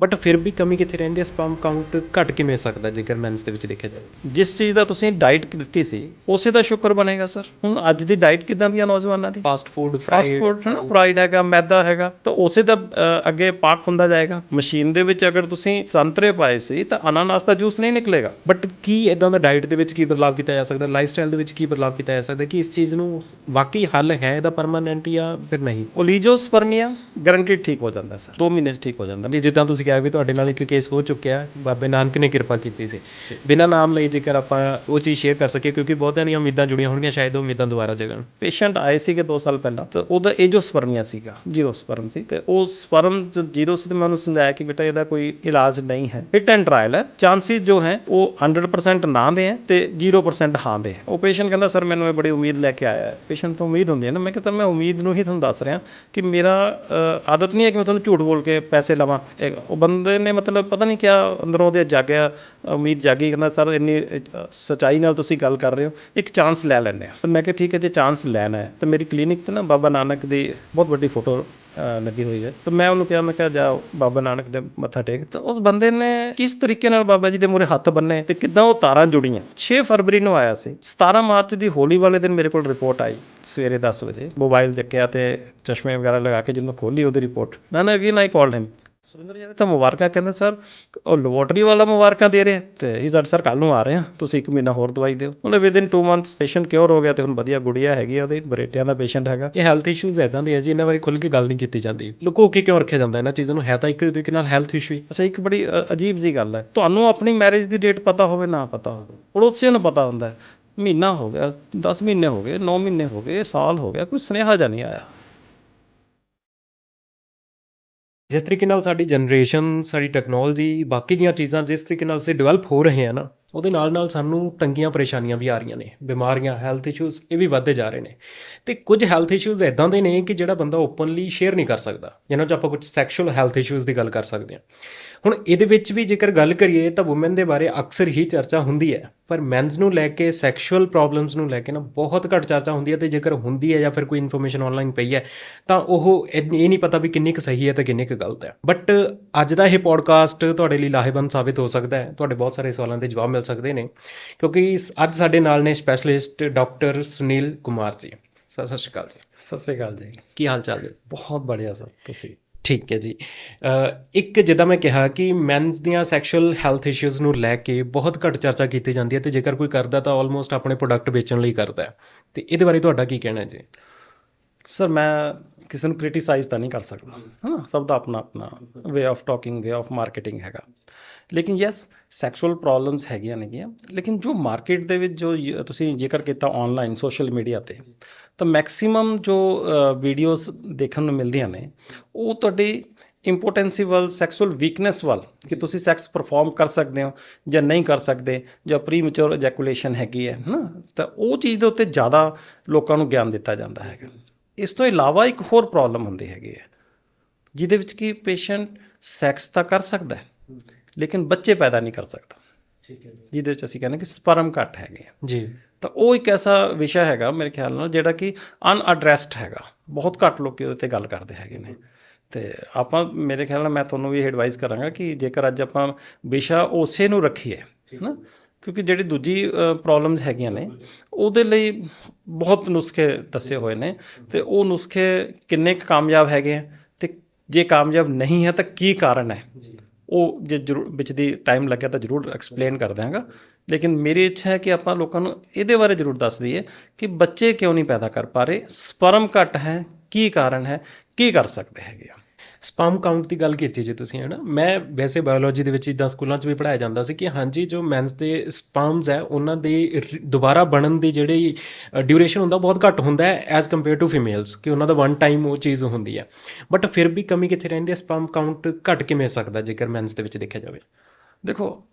But ਫਿਰ ਵੀ ਕਮੀ ਕਿੱਥੇ ਰਹਿੰਦੀ ਹੈ? ਸਪਰਮ ਕਾਊਂਟ ਘਟ ਕਿਵੇਂ ਸਕਦਾ ਜੇਕਰ ਮੈਨਸ ਦੇ ਵਿੱਚ ਦੇਖਿਆ ਜਾਵੇ? ਜਿਸ ਚੀਜ਼ ਦਾ ਤੁਸੀਂ ਡਾਈਟ ਦਿੱਤੀ ਸੀ ਉਸੇ ਦਾ ਸ਼ੁਕਰ ਬਣੇਗਾ ਸਰ ਹੁਣ ਅੱਜ ਦੀ ਡਾਈਟ ਕਿਦਾਂ ਦੀ ਆ ਨੌਜਵਾਨਾਂ ਦੀ? ਫਾਸਟ ਫੂਡ ਫਾਸਟ ਫੂਡ ਹੈ ਨਾ ਫਰਾਈਡ ਹੈਗਾ ਮੈਦਾ ਹੈਗਾ ਤਾਂ ਉਸੇ ਦਾ ਅੱਗੇ ਪਾਕ ਹੁੰਦਾ ਜਾਏਗਾ। ਮਸ਼ੀਨ ਦੇ ਵਿੱਚ ਅਗਰ ਤੁਸੀਂ ਸੰਤਰੇ ਪਾਏ ਸੀ ਤਾਂ ਅਨਾਨਾਸ ਦਾ ਜੂਸ ਨਹੀਂ ਨਿਕਲੇਗਾ। ਬਟ ਕੀ ਇਦਾਂ ਦਾ ਡਾਈਟ ਦੇ ਵਿੱਚ ਕੀ ਬਦਲਾਅ ਕੀਤਾ ਜਾ ਸਕਦਾ? ਲਾਈਫ ਸਟਾਈਲ ਦੇ ਵਿੱਚ ਕੀ ਬਦਲਾਅ ਕੀਤਾ ਜਾ ਸਕਦਾ? ਕਿ ਇਸ ਚੀਜ਼ ਨੂੰ ਵਾਕਈ ਹੱਲ ਹੈ ਇਹਦਾ ਪਰਮਾਨੈਂਟ ਜਾਂ ਫਿਰ ਨਹੀਂ? ਓਲੀਜੋਸਪਰਮੀਆ ਗਾਰੰਟੀਡ ਠੀਕ ਹੋ ਜਾਂਦਾ ਸਰ 2 ਮਹੀਨੇ ਠੀਕ ਹੋ ਜਾਂਦਾ। ਜੀ ਜਿੱਦਾਂ ਤੁਸੀਂ ਕਿਹਾ ਵੀ ਤੁਹਾਡੇ ਨਾਲ ਇੱਕ ਕੇਸ ਹੋ ਚੁੱਕਿਆ, ਬਾਬੇ ਨਾਨਕ ਨੇ ਕਿਰਪਾ ਕੀਤੀ ਸੀ। ਬਿਨਾਂ ਨਾਮ ਲਈ ਜੇਕਰ ਆਪਾਂ ਉਹ ਚੀਜ਼ ਸ਼ੇਅਰ ਕਰ ਸਕੀਏ, ਕਿਉਂਕਿ ਬਹੁਤਿਆਂ ਦੀਆਂ ਉਮੀਦਾਂ ਜੁੜੀਆਂ ਹੋਣਗੀਆਂ, ਸ਼ਾਇਦ ਉਹ ਉਮੀਦਾਂ ਦੁਬਾਰਾ ਜਗਣ। ਪੇਸ਼ੈਂਟ ਆਏ ਸੀਗੇ 2 ਸਾਲ ਪਹਿਲਾਂ, ਤਾਂ ਉਹਦਾ ਏਜੋਸਪਰਮੀਆ ਸੀਗਾ ਜੀਰੋ ਸਪਰਮ ਸੀ, ਤੇ ਉਹ ਸਪਰਮ ਜੀਰੋ ਸੀ, ਤੇ ਮੈਂ ਉਹਨੂੰ ਸਮਝਾਇਆ ਕਿ ਬੇਟਾ ਇਹਦਾ ਕੋਈ ਇਲਾਜ ਨਹੀਂ ਹੈ। ਫਿਟ ਐਂਡ ਟ੍ਰਾਇਲ ਹੈ। ਚਾਂਸਿਸ ਜੋ ਹੈ, ਉਹ 100% ਨਾ ਦੇ ਹੈ ਤੇ 0% ਹਾਂ ਦੇ ਹੈ। ਉਹ ਪੇਸ਼ੈਂਟ ਕਹਿੰਦਾ ਸਰ ਮੈਨੂੰ ਇਹ ਬੜੀ ਉਮੀਦ ਲੈ ਕੇ ਆਇਆ ਪੇਸ਼ੈਂਟ ਤੋਂ ਉਮੀਦ ਹੁੰਦੀ ਹੈ ਨਾ, ਮੈਂ ਕਹਿੰਦਾ ਮੈਂ ਉਮੀਦ ਨੂੰ ਹੀ ਤੁਹਾਨੂੰ ਦੱਸ ਰਿਹਾ ਕਿ ਮੇਰਾ ਆਦਤ ਨਹੀਂ ਹੈ ਕਿ ਮੈਂ ਤੁਹਾਨੂੰ ਝੂਠ ਬੋਲ ਕੇ ਪੈਸੇ ਲਵਾਂ ਉਹ ਬੰਦੇ ਨੇ ਮਤਲਬ ਪਤਾ ਨਹੀਂ ਕਿਆ ਅੰਦਰੋਂ ਉਹਦੇ ਜਾਗਿਆ, ਉਮੀਦ ਜਾਗੀ, ਕਹਿੰਦਾ, ਸਰ, ਇੰਨੀ ਸੱਚਾਈ ਨਾਲ ਤੁਸੀਂ ਗੱਲ ਕਰ ਰਹੇ ਹੋ। ਇੱਕ ਚਾਂਸ ਲੈ ਲੈਂਦੇ ਹਾਂ। ਮੈਂ ਕਿਹਾ, ਠੀਕ ਹੈ, ਜੇ ਚਾਂਸ ਲੈਣਾ ਹੈ, ਤਾਂ ਮੇਰੀ ਕਲੀਨਿਕ ਤੇ ਨਾ ਬਾਬਾ ਨਾਨਕ ਦੀ ਬਹੁਤ ਵੱਡੀ ਫੋਟੋ ਲੱਗੀ ਹੋਈ ਹੈ। ਤਾਂ ਮੈਂ ਉਹਨੂੰ ਕਿਹਾ, ਮੈਂ ਕਿਹਾ, ਜਾ, ਬਾਬਾ ਨਾਨਕ ਦੇ ਮੱਥਾ ਟੇਕ। ਤਾਂ ਉਸ ਬੰਦੇ ਨੇ ਕਿਸ ਤਰੀਕੇ ਨਾਲ ਬਾਬਾ ਜੀ ਦੇ ਮੂਹਰੇ ਹੱਥ ਬੰਨੇ ਤੇ ਕਿੱਦਾਂ ਉਹ ਤਾਰਾਂ ਜੁੜੀਆਂ? 6 ਫਰਵਰੀ ਨੂੰ ਆਇਆ ਸੀ। 17 ਮਾਰਚ ਦੀ ਹੋਲੀ ਵਾਲੇ ਦਿਨ ਮੇਰੇ ਕੋਲ ਰਿਪੋਰਟ ਆਈ, ਸਵੇਰੇ 10 ਵਜੇ। ਮੋਬਾਈਲ ਚੱਕਿਆ ਤੇ ਚਸ਼ਮੇ ਵਗੈਰਾ ਲਗਾ ਕੇ ਜਦੋਂ ਖੋਲੀ ਉਹਦੀ ਰਿਪੋਰਟ ਮੈਂ ਨਾ again I called him Surinder ji ਨੇ ਤਾਂ ਮੁਬਾਰਕਾਂ ਕਹਿੰਦੇ ਸਰ ਉਹ ਲੈਬੋਰਟਰੀ ਵਾਲਾ ਮੁਬਾਰਕਾਂ ਦੇ ਰਿਹਾ ਤੇ ਹੀ ਸਰ ਸਰ ਕੱਲ ਨੂੰ ਆ ਰਹੇ ਆ। ਤੁਸੀਂ ਇੱਕ ਮਹੀਨਾ ਹੋਰ ਦਵਾਈ ਦਿਓ। ਉਹਨੇ ਵਿਦਿਨ 2 ਮੰਥਸ ਪੇਸ਼ੈਂਟ ਕਿਉਰ ਹੋ ਗਿਆ ਤੇ ਹੁਣ ਵਧੀਆ ਗੁੜੀਆ ਹੈਗੀ ਆ ਉਹਦੀ ਬਰੇਟਿਆਂ ਦਾ ਪੇਸ਼ੈਂਟ ਹੈਗਾ। ਇਹ ਹੈਲਥ ਇਸ਼ੂਜ਼ ਇਦਾਂ ਦੇ ਆ ਜੀ ਇਹਨਾਂ ਬਾਰੇ ਖੁੱਲ ਕੇ ਗੱਲ ਨਹੀਂ ਕੀਤੀ ਜਾਂਦੀ। ਲੁਕੋ ਕੇ ਕਿਉਂ ਰੱਖਿਆ ਜਾਂਦਾ ਇਹਨਾਂ ਚੀਜ਼ਾਂ ਨੂੰ? ਹੈ ਤਾਂ ਇੱਕ ਤਰੀਕੇ ਨਾਲ ਹੈਲਥ ਇਸ਼ੂ ਹੀ। ਅੱਛਾ ਇੱਕ ਬੜੀ ਅਜੀਬ ਜੀ ਗੱਲ ਹੈ। ਤੁਹਾਨੂੰ ਆਪਣੀ ਮੈਰਿਜ ਦੀ ਡੇਟ ਪਤਾ ਹੋਵੇ ਨਾ ਪਤਾ ਹੋਵੇ। ਪੜੋਸੀਆਂ ਨੂੰ ਪਤਾ ਹੁੰਦਾ ਮਹੀਨਾ ਹੋ ਗਿਆ 10 ਮਹੀਨੇ ਹੋ ਗਏ 9 ਮਹੀਨੇ ਹੋ ਗਏ ਸਾਲ ਹੋ ਗਿਆ ਕੋਈ ਸੁਨੇਹਾ ਜਾਂ ਨਹੀਂ ਆਇਆ। ਜਿਸ ਤਰੀਕੇ ਨਾਲ ਸਾਡੀ ਜਨਰੇਸ਼ਨ ਸਾਡੀ ਟੈਕਨੋਲਜੀ ਬਾਕੀ ਦੀਆਂ ਚੀਜ਼ਾਂ ਜਿਸ ਤਰੀਕੇ ਨਾਲ ਅਸੀਂ ਡਿਵੈਲਪ ਹੋ ਰਹੇ ਹਾਂ ਨਾ ਉਹਦੇ ਨਾਲ ਨਾਲ ਸਾਨੂੰ ਤੰਗੀਆਂ ਪਰੇਸ਼ਾਨੀਆਂ ਵੀ ਆ ਰਹੀਆਂ ਨੇ, ਬਿਮਾਰੀਆਂ ਹੈਲਥ ਇਸ਼ੂਜ਼ ਇਹ ਵੀ ਵੱਧਦੇ ਜਾ ਰਹੇ ਨੇ। ਤੇ ਕੁਝ ਹੈਲਥ ਇਸ਼ੂਜ਼ ਇਦਾਂ ਦੇ ਨੇ ਕਿ ਜਿਹੜਾ ਬੰਦਾ ਓਪਨਲੀ ਸ਼ੇਅਰ ਨਹੀਂ ਕਰ ਸਕਦਾ ਜਿਹਨਾਂ 'ਚ ਆਪਾਂ ਕੁਝ ਸੈਕਸ਼ੂਅਲ ਹੈਲਥ ਇਸ਼ੂਜ਼ ਦੀ ਗੱਲ ਕਰ ਸਕਦੇ ਹਾਂ। ਹੁਣ ਇਹਦੇ ਵਿੱਚ ਵੀ ਜੇਕਰ ਗੱਲ ਕਰੀਏ ਤਾਂ ਔਮਨ ਦੇ ਬਾਰੇ ਅਕਸਰ ਹੀ ਚਰਚਾ ਹੁੰਦੀ ਹੈ, ਪਰ ਮੈਨਸ ਨੂੰ ਲੈ ਕੇ ਸੈਕਸ਼ੂਅਲ ਪ੍ਰੋਬਲਮਸ ਨੂੰ ਲੈ ਕੇ ਨਾ ਬਹੁਤ ਘੱਟ ਚਰਚਾ ਹੁੰਦੀ ਹੈ ਤੇ ਜੇਕਰ ਹੁੰਦੀ ਹੈ ਜਾਂ ਫਿਰ ਕੋਈ ਇਨਫੋਰਮੇਸ਼ਨ ਆਨਲਾਈਨ ਪਈ ਹੈ, ਤਾਂ ਉਹ ਇਹ ਇਹ ਨਹੀਂ ਪਤਾ ਵੀ ਕਿੰਨੀ ਕੁ ਸਹੀ ਹੈ ਤੇ ਕਿੰਨੀ ਕੁ ਗਲਤ ਹੈ। ਬਟ ਅੱਜ ਦਾ ਇਹ ਪੋਡਕਾਸਟ ਤੁਹਾਡੇ ਲਈ ਲਾਹੇਵੰਦ ਸਾਬਿਤ ਹੋ ਸਕਦਾ ਹੈ। ਤੁਹਾਡੇ ਬਹੁਤ ਸਾਰੇ ਸਵਾਲਾਂ ਦੇ ਜਵਾਬ ਮਿਲ ਸਕਦੇ ਨੇ। ਕਿਉਂਕਿ ਅੱਜ ਸਾਡੇ ਨਾਲ ਨੇ ਸਪੈਸ਼ਲਿਸਟ ਡਾਕਟਰ ਸੁਨੀਲ ਕੁਮਾਰ ਜੀ। ਸਤਿ ਸ਼੍ਰੀ ਅਕਾਲ ਜੀ। ਸਤਿ ਸ੍ਰੀ ਅਕਾਲ ਜੀ। ਕੀ ਹਾਲ ਚਾਲ ਜੀ? ਬਹੁਤ ਬੜੀਆ ਸਰ ਤੁਸੀਂ? ਠੀਕ ਹੈ ਜੀ। ਇੱਕ ਜਿੱਦਾਂ ਮੈਂ ਕਿਹਾ ਕਿ ਮੈਨਸ ਦੀਆਂ ਸੈਕਸ਼ੂਅਲ ਹੈਲਥ ਇਸ਼ੂਜ਼ ਨੂੰ ਲੈ ਕੇ ਬਹੁਤ ਘੱਟ ਚਰਚਾ ਕੀਤੀ ਜਾਂਦੀ ਹੈ ਤੇ ਜੇਕਰ ਕੋਈ ਕਰਦਾ ਤਾਂ ਆਲਮੋਸਟ ਆਪਣੇ ਪ੍ਰੋਡਕਟ ਵੇਚਣ ਲਈ ਕਰਦਾ ਹੈ। ਤੇ ਇਹਦੇ ਬਾਰੇ ਤੁਹਾਡਾ ਕੀ ਕਹਿਣਾ ਹੈ ਜੀ? ਸਰ ਮੈਂ ਕਿਸੇ ਨੂੰ ਕ੍ਰਿਟਿਸਾਈਜ਼ ਤਾਂ ਨਹੀਂ ਕਰ ਸਕਦਾ। ਹਾਂ। ਸਭ ਦਾ ਆਪਣਾ ਆਪਣਾ way of talking way of marketing ਹੈਗਾ। ਲੇਕਿਨ ਯੈਸ ਸੈਕਸ਼ੂਅਲ ਪ੍ਰੋਬਲਮਸ ਹੈਗੀਆਂ ਨੇਗੀਆਂ ਲੇਕਿਨ ਜੋ ਮਾਰਕੀਟ ਦੇ ਵਿੱਚ ਜੋ ਤੁਸੀਂ ਜ਼ਿਕਰ ਕੀਤਾ ਆਨਲਾਈਨ ਸੋਸ਼ਲ ਮੀਡੀਆ ਤੇ, ਤਾਂ ਮੈਕਸਿਮਮ ਜੋ ਵੀਡੀਓਜ਼ ਦੇਖਣ ਨੂੰ ਮਿਲਦੀਆਂ ਨੇ, ਉਹ ਤੁਹਾਡੀ ਇੰਪੋਟੈਂਸੀ ਵੱਲ ਸੈਕਸੁਅਲ ਵੀਕਨੈਸ ਵੱਲ, ਕਿ ਤੁਸੀਂ ਸੈਕਸ ਪਰਫਾਰਮ ਕਰ ਸਕਦੇ ਹੋ ਜਾਂ ਨਹੀਂ ਕਰ ਸਕਦੇ, ਜਾਂ ਪ੍ਰੀਮੈਚੁਰ ਏਜੈਕੂਲੇਸ਼ਨ ਹੈਗੀ ਹੈ ਨਾ ਤਾਂ ਉਹ ਚੀਜ਼ ਦੇ ਉੱਤੇ ਜ਼ਿਆਦਾ ਲੋਕਾਂ ਨੂੰ ਗਿਆਨ ਦਿੱਤਾ ਜਾਂਦਾ ਹੈਗਾ। ਇਸ ਤੋਂ ਇਲਾਵਾ ਇੱਕ ਹੋਰ ਪ੍ਰੋਬਲਮ ਹੁੰਦੀ ਹੈਗੀ ਹੈ, ਜਿਹਦੇ ਵਿੱਚ ਕਿ ਪੇਸ਼ੈਂਟ ਸੈਕਸ ਤਾਂ ਕਰ ਸਕਦਾ ਹੈ ਲੇਕਿਨ ਬੱਚੇ ਪੈਦਾ ਨਹੀਂ ਕਰ ਸਕਦਾ। ਠੀਕ ਹੈ ਜਿਹਦੇ ਵਿੱਚ ਅਸੀਂ ਕਹਿੰਦੇ ਕਿ ਸਪਰਮ ਘੱਟ ਹੈਗੇ ਆ। ਜੀ। ਤਾਂ ਉਹ ਇੱਕ ਐਸਾ ਵਿਸ਼ਾ ਹੈਗਾ ਮੇਰੇ ਖਿਆਲ ਨਾਲ ਜਿਹੜਾ ਕਿ ਅਨਐਡਰੈਸਡ ਹੈਗਾ। ਬਹੁਤ ਘੱਟ ਲੋਕੀ ਉਹਦੇ ਤੇ ਗੱਲ ਕਰਦੇ ਹੈਗੇ ਨੇ। ਤੇ ਆਪਾਂ ਮੇਰੇ ਖਿਆਲ ਨਾਲ ਮੈਂ ਤੁਹਾਨੂੰ ਵੀ ਇਹ ਐਡਵਾਈਸ ਕਰਾਂਗਾ ਕਿ ਜੇਕਰ ਅੱਜ ਆਪਾਂ ਵਿਸ਼ਾ ਉਸੇ ਨੂੰ ਰੱਖੀਏ ਨਾ ਕਿਉਂਕਿ ਜਿਹੜੀ ਦੂਜੀ ਪ੍ਰੋਬਲਮਸ ਹੈਗੀਆਂ ਨੇ ਉਹਦੇ ਲਈ ਬਹੁਤ ਨੁਸਖੇ ਦੱਸੇ ਹੋਏ ਨੇ। ਤੇ ਉਹ ਨੁਸਖੇ ਕਿੰਨੇ ਕਾਮਯਾਬ ਹੈਗੇ ਤੇ ਜੇ ਕਾਮਯਾਬ ਨਹੀਂ ਹੈ ਤਾਂ ਕੀ ਕਾਰਨ ਹੈ? ਉਹ ਜੇ ਜ਼ਰੂਰ, ਵਿੱਚ ਦੀ ਟਾਈਮ ਲੱਗਿਆ ਤਾਂ ਜ਼ਰੂਰ ਐਕਸਪਲੇਨ ਕਰ ਦਿਆਂਗਾ। ਲੇਕਿਨ ਮੇਰੀ ਇੱਛਾ ਹੈ ਕਿ ਆਪਾਂ ਲੋਕਾਂ ਨੂੰ ਇਹਦੇ ਬਾਰੇ ਜ਼ਰੂਰ ਦੱਸ ਦਈਏ ਕਿ ਬੱਚੇ ਕਿਉਂ ਨਹੀਂ ਪੈਦਾ ਕਰ ਪਾ ਰਹੇ, ਸਪਰਮ ਘੱਟ ਹੈ, ਕੀ ਕਾਰਨ ਹੈ, ਕੀ ਕਰ ਸਕਦੇ ਹੈਗੇ ਆ ਸਪਰਮ ਕਾਊਂਟ ਦੀ ਗੱਲ ਕੀਤੀ ਜੀ ਤੁਸੀਂ ਹਨਾ? ਮੈਂ ਵੈਸੇ ਬਾਇਓਲੋਜੀ ਦੇ ਵਿੱਚ ਜਿੱਦਾਂ ਸਕੂਲਾਂ 'ਚ ਵੀ ਪੜਾਇਆ ਜਾਂਦਾ ਸੀ ਕਿ ਹਾਂਜੀ ਜੋ ਮੈਨਸ ਦੇ ਸਪਰਮਸ ਹੈ ਉਹਨਾਂ ਦੇ ਦੁਬਾਰਾ ਬਣਨ ਦੀ ਜਿਹੜੀ ਡਿਊਰੇਸ਼ਨ ਹੁੰਦਾ ਬਹੁਤ ਘੱਟ ਹੁੰਦਾ ਹੈ ਐਜ਼ ਕੰਪੇਅਰ ਟੂ ਫੀਮੇਲਸ ਕਿ ਉਹਨਾਂ ਦਾ ਵਨ ਟਾਈਮ ਉਹ ਚੀਜ਼ ਹੁੰਦੀ ਹੈ। ਬਟ ਫਿਰ ਵੀ ਕਮੀ ਕਿੱਥੇ ਰਹਿੰਦੀ ਹੈ? ਸਪਰਮ ਕਾਊਂਟ ਘੱਟ ਕਿਵੇਂ ਸਕਦਾ ਜੇਕਰ ਮੈਨਸ ਦੇ ਵਿੱਚ ਦੇਖਿਆ ਜਾਵੇ? ਦੇਖੋ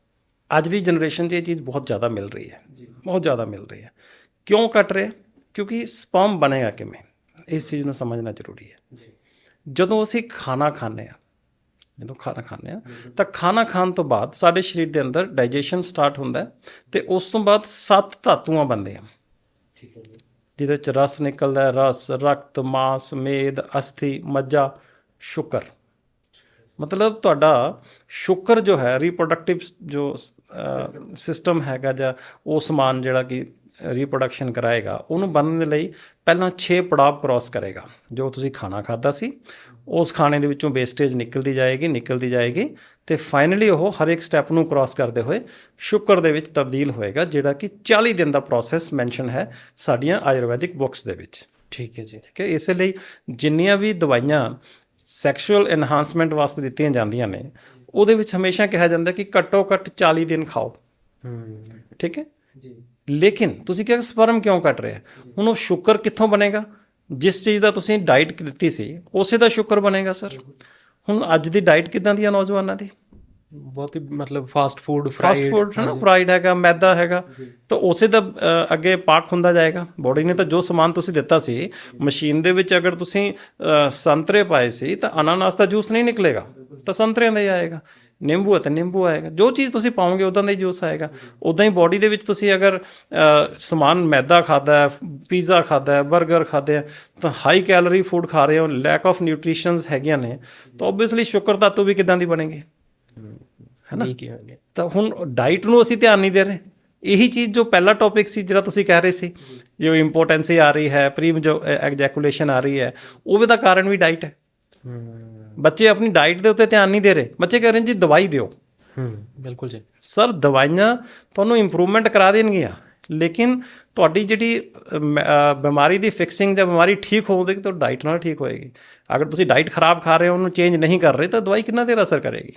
ਅੱਜ ਦੀ ਜਨਰੇਸ਼ਨ 'ਚ ਇਹ ਚੀਜ਼ ਬਹੁਤ ਜ਼ਿਆਦਾ ਮਿਲ ਰਹੀ ਹੈ। ਬਹੁਤ ਜ਼ਿਆਦਾ ਮਿਲ ਰਹੀ ਹੈ। ਕਿਉਂ ਘਟ ਰਿਹਾ? ਕਿਉਂਕਿ ਸਪਰਮ ਬਣੇਗਾ ਕਿਵੇਂ? ਇਸ ਚੀਜ਼ ਨੂੰ ਸਮਝਣਾ ਜ਼ਰੂਰੀ ਹੈ। ਜਦੋਂ ਅਸੀਂ ਖਾਣਾ ਖਾਂਦੇ ਆ ਜਦੋਂ ਖਾਣਾ ਖਾਂਦੇ ਆ ਤਾਂ ਖਾਣਾ ਖਾਣ ਤੋਂ ਬਾਅਦ ਸਾਡੇ ਸਰੀਰ ਦੇ ਅੰਦਰ ਡਾਈਜੈਸ਼ਨ ਸਟਾਰਟ ਹੁੰਦਾ ਹੈ ਤੇ ਉਸ ਤੋਂ ਬਾਅਦ ਸੱਤ ਧਾਤੂਆਂ ਬਣਦੇ ਆ ਜਿਹਦੇ ਵਿੱਚ ਰਸ ਨਿਕਲਦਾ ਹੈ ਰਸ ਰਕਤ ਮਾਸ ਮੇਦ ਅਸਥੀ ਮੱਜਾ ਸ਼ੁਕਰ। ਮਤਲਬ ਤੁਹਾਡਾ ਸ਼ੁਕਰ ਜੋ ਹੈ ਰੀਪਰੋਡਕਟਿਵ ਜੋ ਸਿਸਟਮ ਹੈਗਾ ਜਾਂ ਉਹ ਸਮਾਨ ਜਿਹੜਾ ਕਿ ਰੀਪਰੋਡਕਸ਼ਨ ਕਰਾਏਗਾ ਉਹਨੂੰ ਬਣਨ ਦੇ ਲਈ ਪਹਿਲਾਂ 6 ਪੜਾਅ ਕ੍ਰਾਸ ਕਰੇਗਾ ਜੋ ਤੁਸੀਂ ਖਾਣਾ ਖਾਦਾ ਸੀ ਉਸ ਖਾਣੇ ਦੇ ਵਿੱਚੋਂ ਵੇਸਟੇਜ ਨਿਕਲਦੀ ਜਾਏਗੀ ਨਿਕਲਦੀ ਜਾਏਗੀ ਤੇ ਫਾਈਨਲੀ ਉਹ ਹਰ ਇੱਕ ਸਟੈਪ ਨੂੰ ਕ੍ਰਾਸ ਕਰਦੇ ਹੋਏ ਸ਼ੁਕਰ ਦੇ ਵਿੱਚ ਤਬਦੀਲ ਹੋਏਗਾ ਜਿਹੜਾ ਕਿ 40 ਦਿਨ ਦਾ ਪ੍ਰੋਸੈਸ ਮੈਂਸ਼ਨ ਹੈ ਸਾਡੀਆਂ ਆਯੁਰਵੈਦਿਕ ਬੁੱਕਸ ਦੇ ਵਿੱਚ। ਠੀਕ ਹੈ ਜੀ। ਠੀਕ ਹੈ ਇਸੇ ਲਈ ਜਿੰਨੀਆਂ ਵੀ ਦਵਾਈਆਂ ਸੈਕਸ਼ੂਅਲ ਐਨਹਾਂਸਮੈਂਟ ਵਾਸਤੇ ਦਿੱਤੀਆਂ ਜਾਂਦੀਆਂ ਨੇ ਉਹਦੇ ਵਿੱਚ ਹਮੇਸ਼ਾ ਕਿਹਾ ਜਾਂਦਾ ਕਿ ਘੱਟੋ ਘੱਟ 40 ਦਿਨ ਖਾਓ। ਹੂੰ। ਠੀਕ ਹੈ ਜੀ। ਲੇਕਿਨ ਤੁਸੀਂ ਕਿਹਾ ਸਪਰਮ ਕਿਉਂ ਘਟ ਰਿਹਾ ਹੁਣ ਉਹ ਸ਼ੁਕਰ ਕਿੱਥੋਂ ਬਣੇਗਾ? ਜਿਸ ਚੀਜ਼ ਦਾ ਤੁਸੀਂ ਡਾਈਟ ਲਿੱਤੀ ਸੀ ਉਸੇ ਦਾ ਸ਼ੁਕਰ ਬਣੇਗਾ ਸਰ? ਹੁਣ ਅੱਜ ਦੀ ਡਾਈਟ ਕਿਦਾਂ ਦੀ ਆ ਨੌਜਵਾਨਾਂ ਦੀ? ਬਹੁਤ ਹੀ ਮਤਲਬ ਫਾਸਟ ਫੂਡ ਫਾਸਟ ਫੂਡ ਹੈ ਨਾ ਫਰਾਈਡ ਹੈਗਾ ਮੈਦਾ ਹੈਗਾ। ਤਾਂ ਉਸੇ ਦਾ ਅੱਗੇ ਪਾਕ ਹੁੰਦਾ ਜਾਏਗਾ। ਬੋਡੀ ਨੇ ਤਾਂ ਜੋ ਸਮਾਨ ਤੁਸੀਂ ਦਿੱਤਾ ਸੀ ਮਸ਼ੀਨ ਦੇ ਵਿੱਚ ਅਗਰ ਤੁਸੀਂ ਸੰਤਰੇ ਪਾਏ ਸੀ ਤਾਂ ਅਨਾਨਾਸ ਦਾ ਜੂਸ ਨਹੀਂ ਨਿਕਲੇਗਾ। ਤਾਂ ਸੰਤਰਿਆਂ ਦਾ ਹੀ ਆਏਗਾ। ਨਿੰਬੂ ਹੈ ਤਾਂ ਨਿੰਬੂ ਆਏਗਾ। ਜੋ ਚੀਜ਼ ਤੁਸੀਂ ਪਾਓਗੇ ਉਦਾਂ ਦਾ ਹੀ ਜੂਸ ਆਏਗਾ। ਉਦਾਂ ਹੀ ਬੋਡੀ ਦੇ ਵਿੱਚ ਤੁਸੀਂ ਅਗਰ ਸਮਾਨ ਮੈਦਾ ਖਾਦਾ ਹੈ ਪੀਜ਼ਾ ਖਾਦਾ ਹੈ 버ਗਰ ਖਾਦੇ ਹੈ ਤਾਂ ਹਾਈ ਕੈਲੋਰੀ ਫੂਡ ਖਾ ਰਹੇ ਹੋ ਲੈਕ ਆਫ ਨਿਊਟ੍ਰੀਸ਼ਨਸ ਹੈਗੀਆਂ ਨੇ ਤਾਂ ਆਬਵੀਅਸਲੀ ਸ਼ੁਕਰ ਧਾਤੂ ਵੀ ਕਿਦਾਂ ਦੀ ਬਣੇਗੀ? ਹੈ ਨਾ ਠੀਕ ਹੈ ਜੀ। ਤਾਂ ਹੁਣ ਡਾਈਟ ਨੂੰ ਅਸੀਂ ਧਿਆਨ ਨਹੀਂ ਦੇ ਰਹੇ। ਇਹੀ ਚੀਜ਼ ਜੋ ਪਹਿਲਾ ਟੌਪਿਕ ਸੀ ਜਿਹੜਾ ਤੁਸੀਂ ਕਹਿ ਰਹੇ ਸੀ ਜੋ ਇੰਪੋਰਟੈਂਸੀ ਆ ਰਹੀ ਹੈ ਪ੍ਰੀ ਜੋ ਐਗਜੈਕੂਲੇਸ਼ਨ ਆ ਰਹੀ ਹੈ ਉਹਦੇ ਦਾ ਕਾਰਨ ਵੀ ਡਾਈਟ ਹੂੰ। ਬੱਚੇ ਆਪਣੀ ਡਾਈਟ ਦੇ ਉੱਤੇ ਧਿਆਨ ਨਹੀਂ ਦੇ ਰਹੇ। ਬੱਚੇ ਕਹਿ ਰਹੇ ਜੀ ਦਵਾਈ ਦਿਓ। ਹੂੰ ਬਿਲਕੁਲ ਜੀ। ਸਰ ਦਵਾਈਆਂ ਤੁਹਾਨੂੰ ਇੰਪਰੂਵਮੈਂਟ ਕਰਾ ਦੇਣਗੀਆਂ। ਲੇਕਿਨ ਤੁਹਾਡੀ ਜਿਹੜੀ ਬਿਮਾਰੀ ਦੀ ਫਿਕਸਿੰਗ ਜਾਂ ਬਿਮਾਰੀ ਠੀਕ ਹੋਵੇਗੀ ਤਾਂ ਡਾਈਟ ਨਾਲ ਠੀਕ ਹੋਏਗੀ। ਅਗਰ ਤੁਸੀਂ ਡਾਈਟ ਖਰਾਬ ਖਾ ਰਹੇ ਹੋ ਉਹਨੂੰ ਚੇਂਜ ਨਹੀਂ ਕਰ ਰਹੇ ਤਾਂ ਦਵਾਈ ਕਿੰਨਾ ਦੇਰ ਅਸਰ ਕਰੇਗੀ?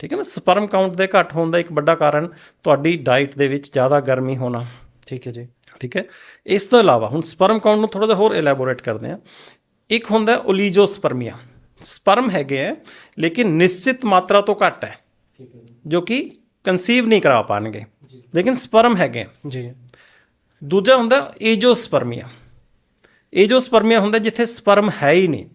ਠੀਕ ਹੈ ਨਾ? ਸਪਰਮ ਕਾਊਂਟ ਦੇ ਘੱਟ ਹੋਣ ਦਾ ਇੱਕ ਵੱਡਾ ਕਾਰਨ ਤੁਹਾਡੀ ਡਾਈਟ ਦੇ ਵਿੱਚ ਜ਼ਿਆਦਾ ਗਰਮੀ ਹੋਣਾ। ਠੀਕ ਹੈ ਜੀ। ਠੀਕ ਹੈ? ਇਸ ਤੋਂ ਇਲਾਵਾ ਹੁਣ ਸਪਰਮ ਕਾਊਂਟ ਨੂੰ ਥੋੜਾ ਜਿਹਾ ਹੋਰ ਐਲੈਬੋਰੇਟ ਕਰਦੇ ਹਾਂ। ਇੱਕ ਹੁੰਦਾ ਓਲੀਜੋਸਪਰਮੀਆ ਸਪਰਮ ਹੈਗੇ ਹੈ ਲੇਕਿਨ ਨਿਸ਼ਚਿਤ ਮਾਤਰਾ ਤੋਂ ਘੱਟ ਹੈ ਜੋ ਕਿ ਕਨਸੀਵ ਨਹੀਂ ਕਰਾ ਪਾਣਗੇ ਲੇਕਿਨ ਸਪਰਮ ਹੈਗੇ। ਜੀ ਦੂਜਾ ਹੁੰਦਾ ਏਜੋਸਪਰਮੀਆ ਏਜੋਸਪਰਮੀਆ ਹੁੰਦਾ ਜਿੱਥੇ ਸਪਰਮ ਹੈ ਹੀ ਨਹੀਂ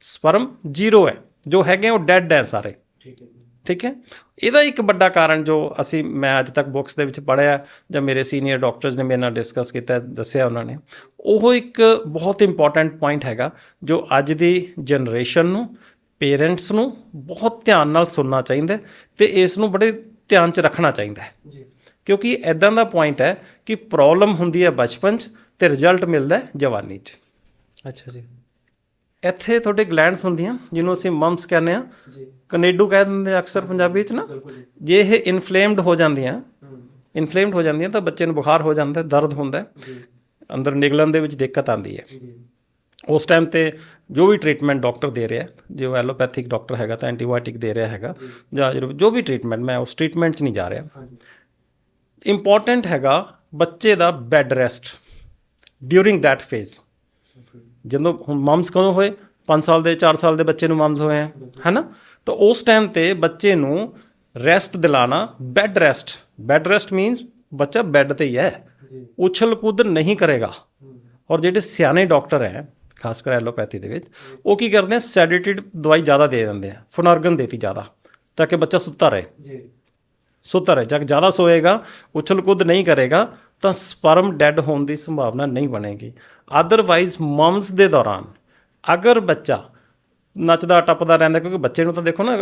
ਸਪਰਮ ਜ਼ੀਰੋ ਹੈ ਜੋ ਹੈਗੇ ਉਹ ਡੈਡ ਹੈ ਸਾਰੇ ਠੀਕ ਹੈ ਠੀਕ ਹੈ? ਇਹਦਾ ਇੱਕ ਵੱਡਾ ਕਾਰਨ ਜੋ ਅਸੀਂ ਮੈਂ ਅੱਜ ਤੱਕ ਬੁੱਕਸ ਦੇ ਵਿੱਚ ਪੜ੍ਹਿਆ ਜਾਂ ਮੇਰੇ ਸੀਨੀਅਰ ਡਾਕਟਰਸ ਨੇ ਮੇਰੇ ਨਾਲ ਡਿਸਕਸ ਕੀਤਾ ਦੱਸਿਆ ਉਹਨਾਂ ਨੇ ਉਹ ਇੱਕ ਬਹੁਤ ਇੰਪੋਰਟੈਂਟ ਪੁਆਇੰਟ ਹੈਗਾ ਜੋ ਅੱਜ ਦੀ ਜਨਰੇਸ਼ਨ ਨੂੰ ਪੇਰੈਂਟਸ ਨੂੰ ਬਹੁਤ ਧਿਆਨ ਨਾਲ ਸੁਣਨਾ ਚਾਹੀਦਾ ਤੇ ਇਸ ਨੂੰ ਬੜੇ ਧਿਆਨ 'ਚ ਰੱਖਣਾ ਚਾਹੀਦਾ ਹੈ। ਜੀ। ਕਿਉਂਕਿ ਐਦਾਂ ਦਾ ਪੁਆਇੰਟ ਹੈ ਕਿ ਪ੍ਰੋਬਲਮ ਹੁੰਦੀ ਹੈ ਬਚਪਨ 'ਚ ਤੇ ਰਿਜ਼ਲਟ ਮਿਲਦਾ ਹੈ ਜਵਾਨੀ 'ਚ। ਅੱਛਾ ਜੀ। ਇੱਥੇ ਤੁਹਾਡੇ ਗਲੈਂਡਸ ਹੁੰਦੀਆਂ ਜਿਹਨੂੰ ਅਸੀਂ ਮਮਸ ਕਹਿੰਦੇ ਆ ਜੀ। ਕਨੇਡੂ ਕਹਿ ਦਿੰਦੇ ਅਕਸਰ ਪੰਜਾਬੀ 'ਚ ਨਾ। ਜੇ ਇਹ ਇਨਫਲੇਮਡ ਹੋ ਜਾਂਦੀਆਂ ਇਨਫਲੇਮਡ ਹੋ ਜਾਂਦੀਆਂ ਤਾਂ ਬੱਚੇ ਨੂੰ ਬੁਖਾਰ ਹੋ ਜਾਂਦਾ ਦਰਦ ਹੁੰਦਾ ਅੰਦਰ ਨਿਕਲਣ ਦੇ ਵਿੱਚ ਦਿੱਕਤ ਆਉਂਦੀ ਹੈ। ਉਸ ਟਾਈਮ ਤੇ ਜੋ ਵੀ ਟ੍ਰੀਟਮੈਂਟ ਡਾਕਟਰ ਦੇ ਰਿਹਾ ਜੋ ਐਲੋਪੈਥਿਕ ਡਾਕਟਰ ਹੈਗਾ ਤਾਂ ਐਂਟੀਬਾਇਓਟਿਕ ਦੇ ਰਿਹਾ ਹੈਗਾ ਜਾਂ। ਜੋ ਵੀ ਟ੍ਰੀਟਮੈਂਟ ਮੈਂ ਉਸ ਟ੍ਰੀਟਮੈਂਟ 'ਚ ਨਹੀਂ ਜਾ ਰਿਹਾ। ਇੰਪੋਰਟੈਂਟ ਹੈਗਾ ਬੱਚੇ ਦਾ bed rest during that phase ਜਦੋਂ ਹੁਣ ਮਮਸ ਕਦੋਂ ਹੋਏ? 5 ਸਾਲ ਦੇ 4 ਸਾਲ ਦੇ ਬੱਚੇ ਨੂੰ ਮਮਸ ਹੋਏ ਆ ਹੈਨਾ? ਤਾਂ ਉਸ ਟਾਈਮ ਤੇ ਬੱਚੇ ਨੂੰ rest ਦਿਲਾਣਾ bed rest bed rest means ਬੱਚਾ ਬੈੱਡ ਤੇ ਹੀ ਹੈ। ਉਛਲ ਕੂਦ ਨਹੀਂ ਕਰੇਗਾ। ਔਰ ਜਿਹੜੇ ਸਿਆਣੇ ਡਾਕਟਰ ਹੈ ਖਾਸ ਕਰ ਐਲੋਪੈਥੀ ਦੇ ਵਿੱਚ ਉਹ ਕੀ ਕਰਦੇ ਆ ਸੈਡੇਟਿਵ ਦਵਾਈ ਜ਼ਿਆਦਾ ਦੇ ਦਿੰਦੇ ਆ ਫਨਰਗਨ ਦੇਤੀ ਜ਼ਿਆਦਾ ਤਾਂ ਕਿ ਬੱਚਾ ਸੁੱਤਾ ਰਹੇ। ਜੀ। ਸੁੱਤਾ ਰਹੇ ਜਦ ਜ਼ਿਆਦਾ ਸੋਏਗਾ ਉਛਲ ਕੁੱਦ ਨਹੀਂ ਕਰੇਗਾ ਤਾਂ ਸਪਰਮ ਡੈਡ ਹੋਣ ਦੀ ਸੰਭਾਵਨਾ ਨਹੀਂ ਬਣੇਗੀ। ਅਦਰਵਾਈਜ਼ ਮਮਸ ਦੇ ਦੌਰਾਨ ਅਗਰ ਬੱਚਾ ਨੱਚਦਾ ਟੱਪਦਾ ਰਹਿੰਦਾ ਕਿਉਂਕਿ ਬੱਚੇ ਨੂੰ ਤਾਂ ਦੇਖੋ ਨਾ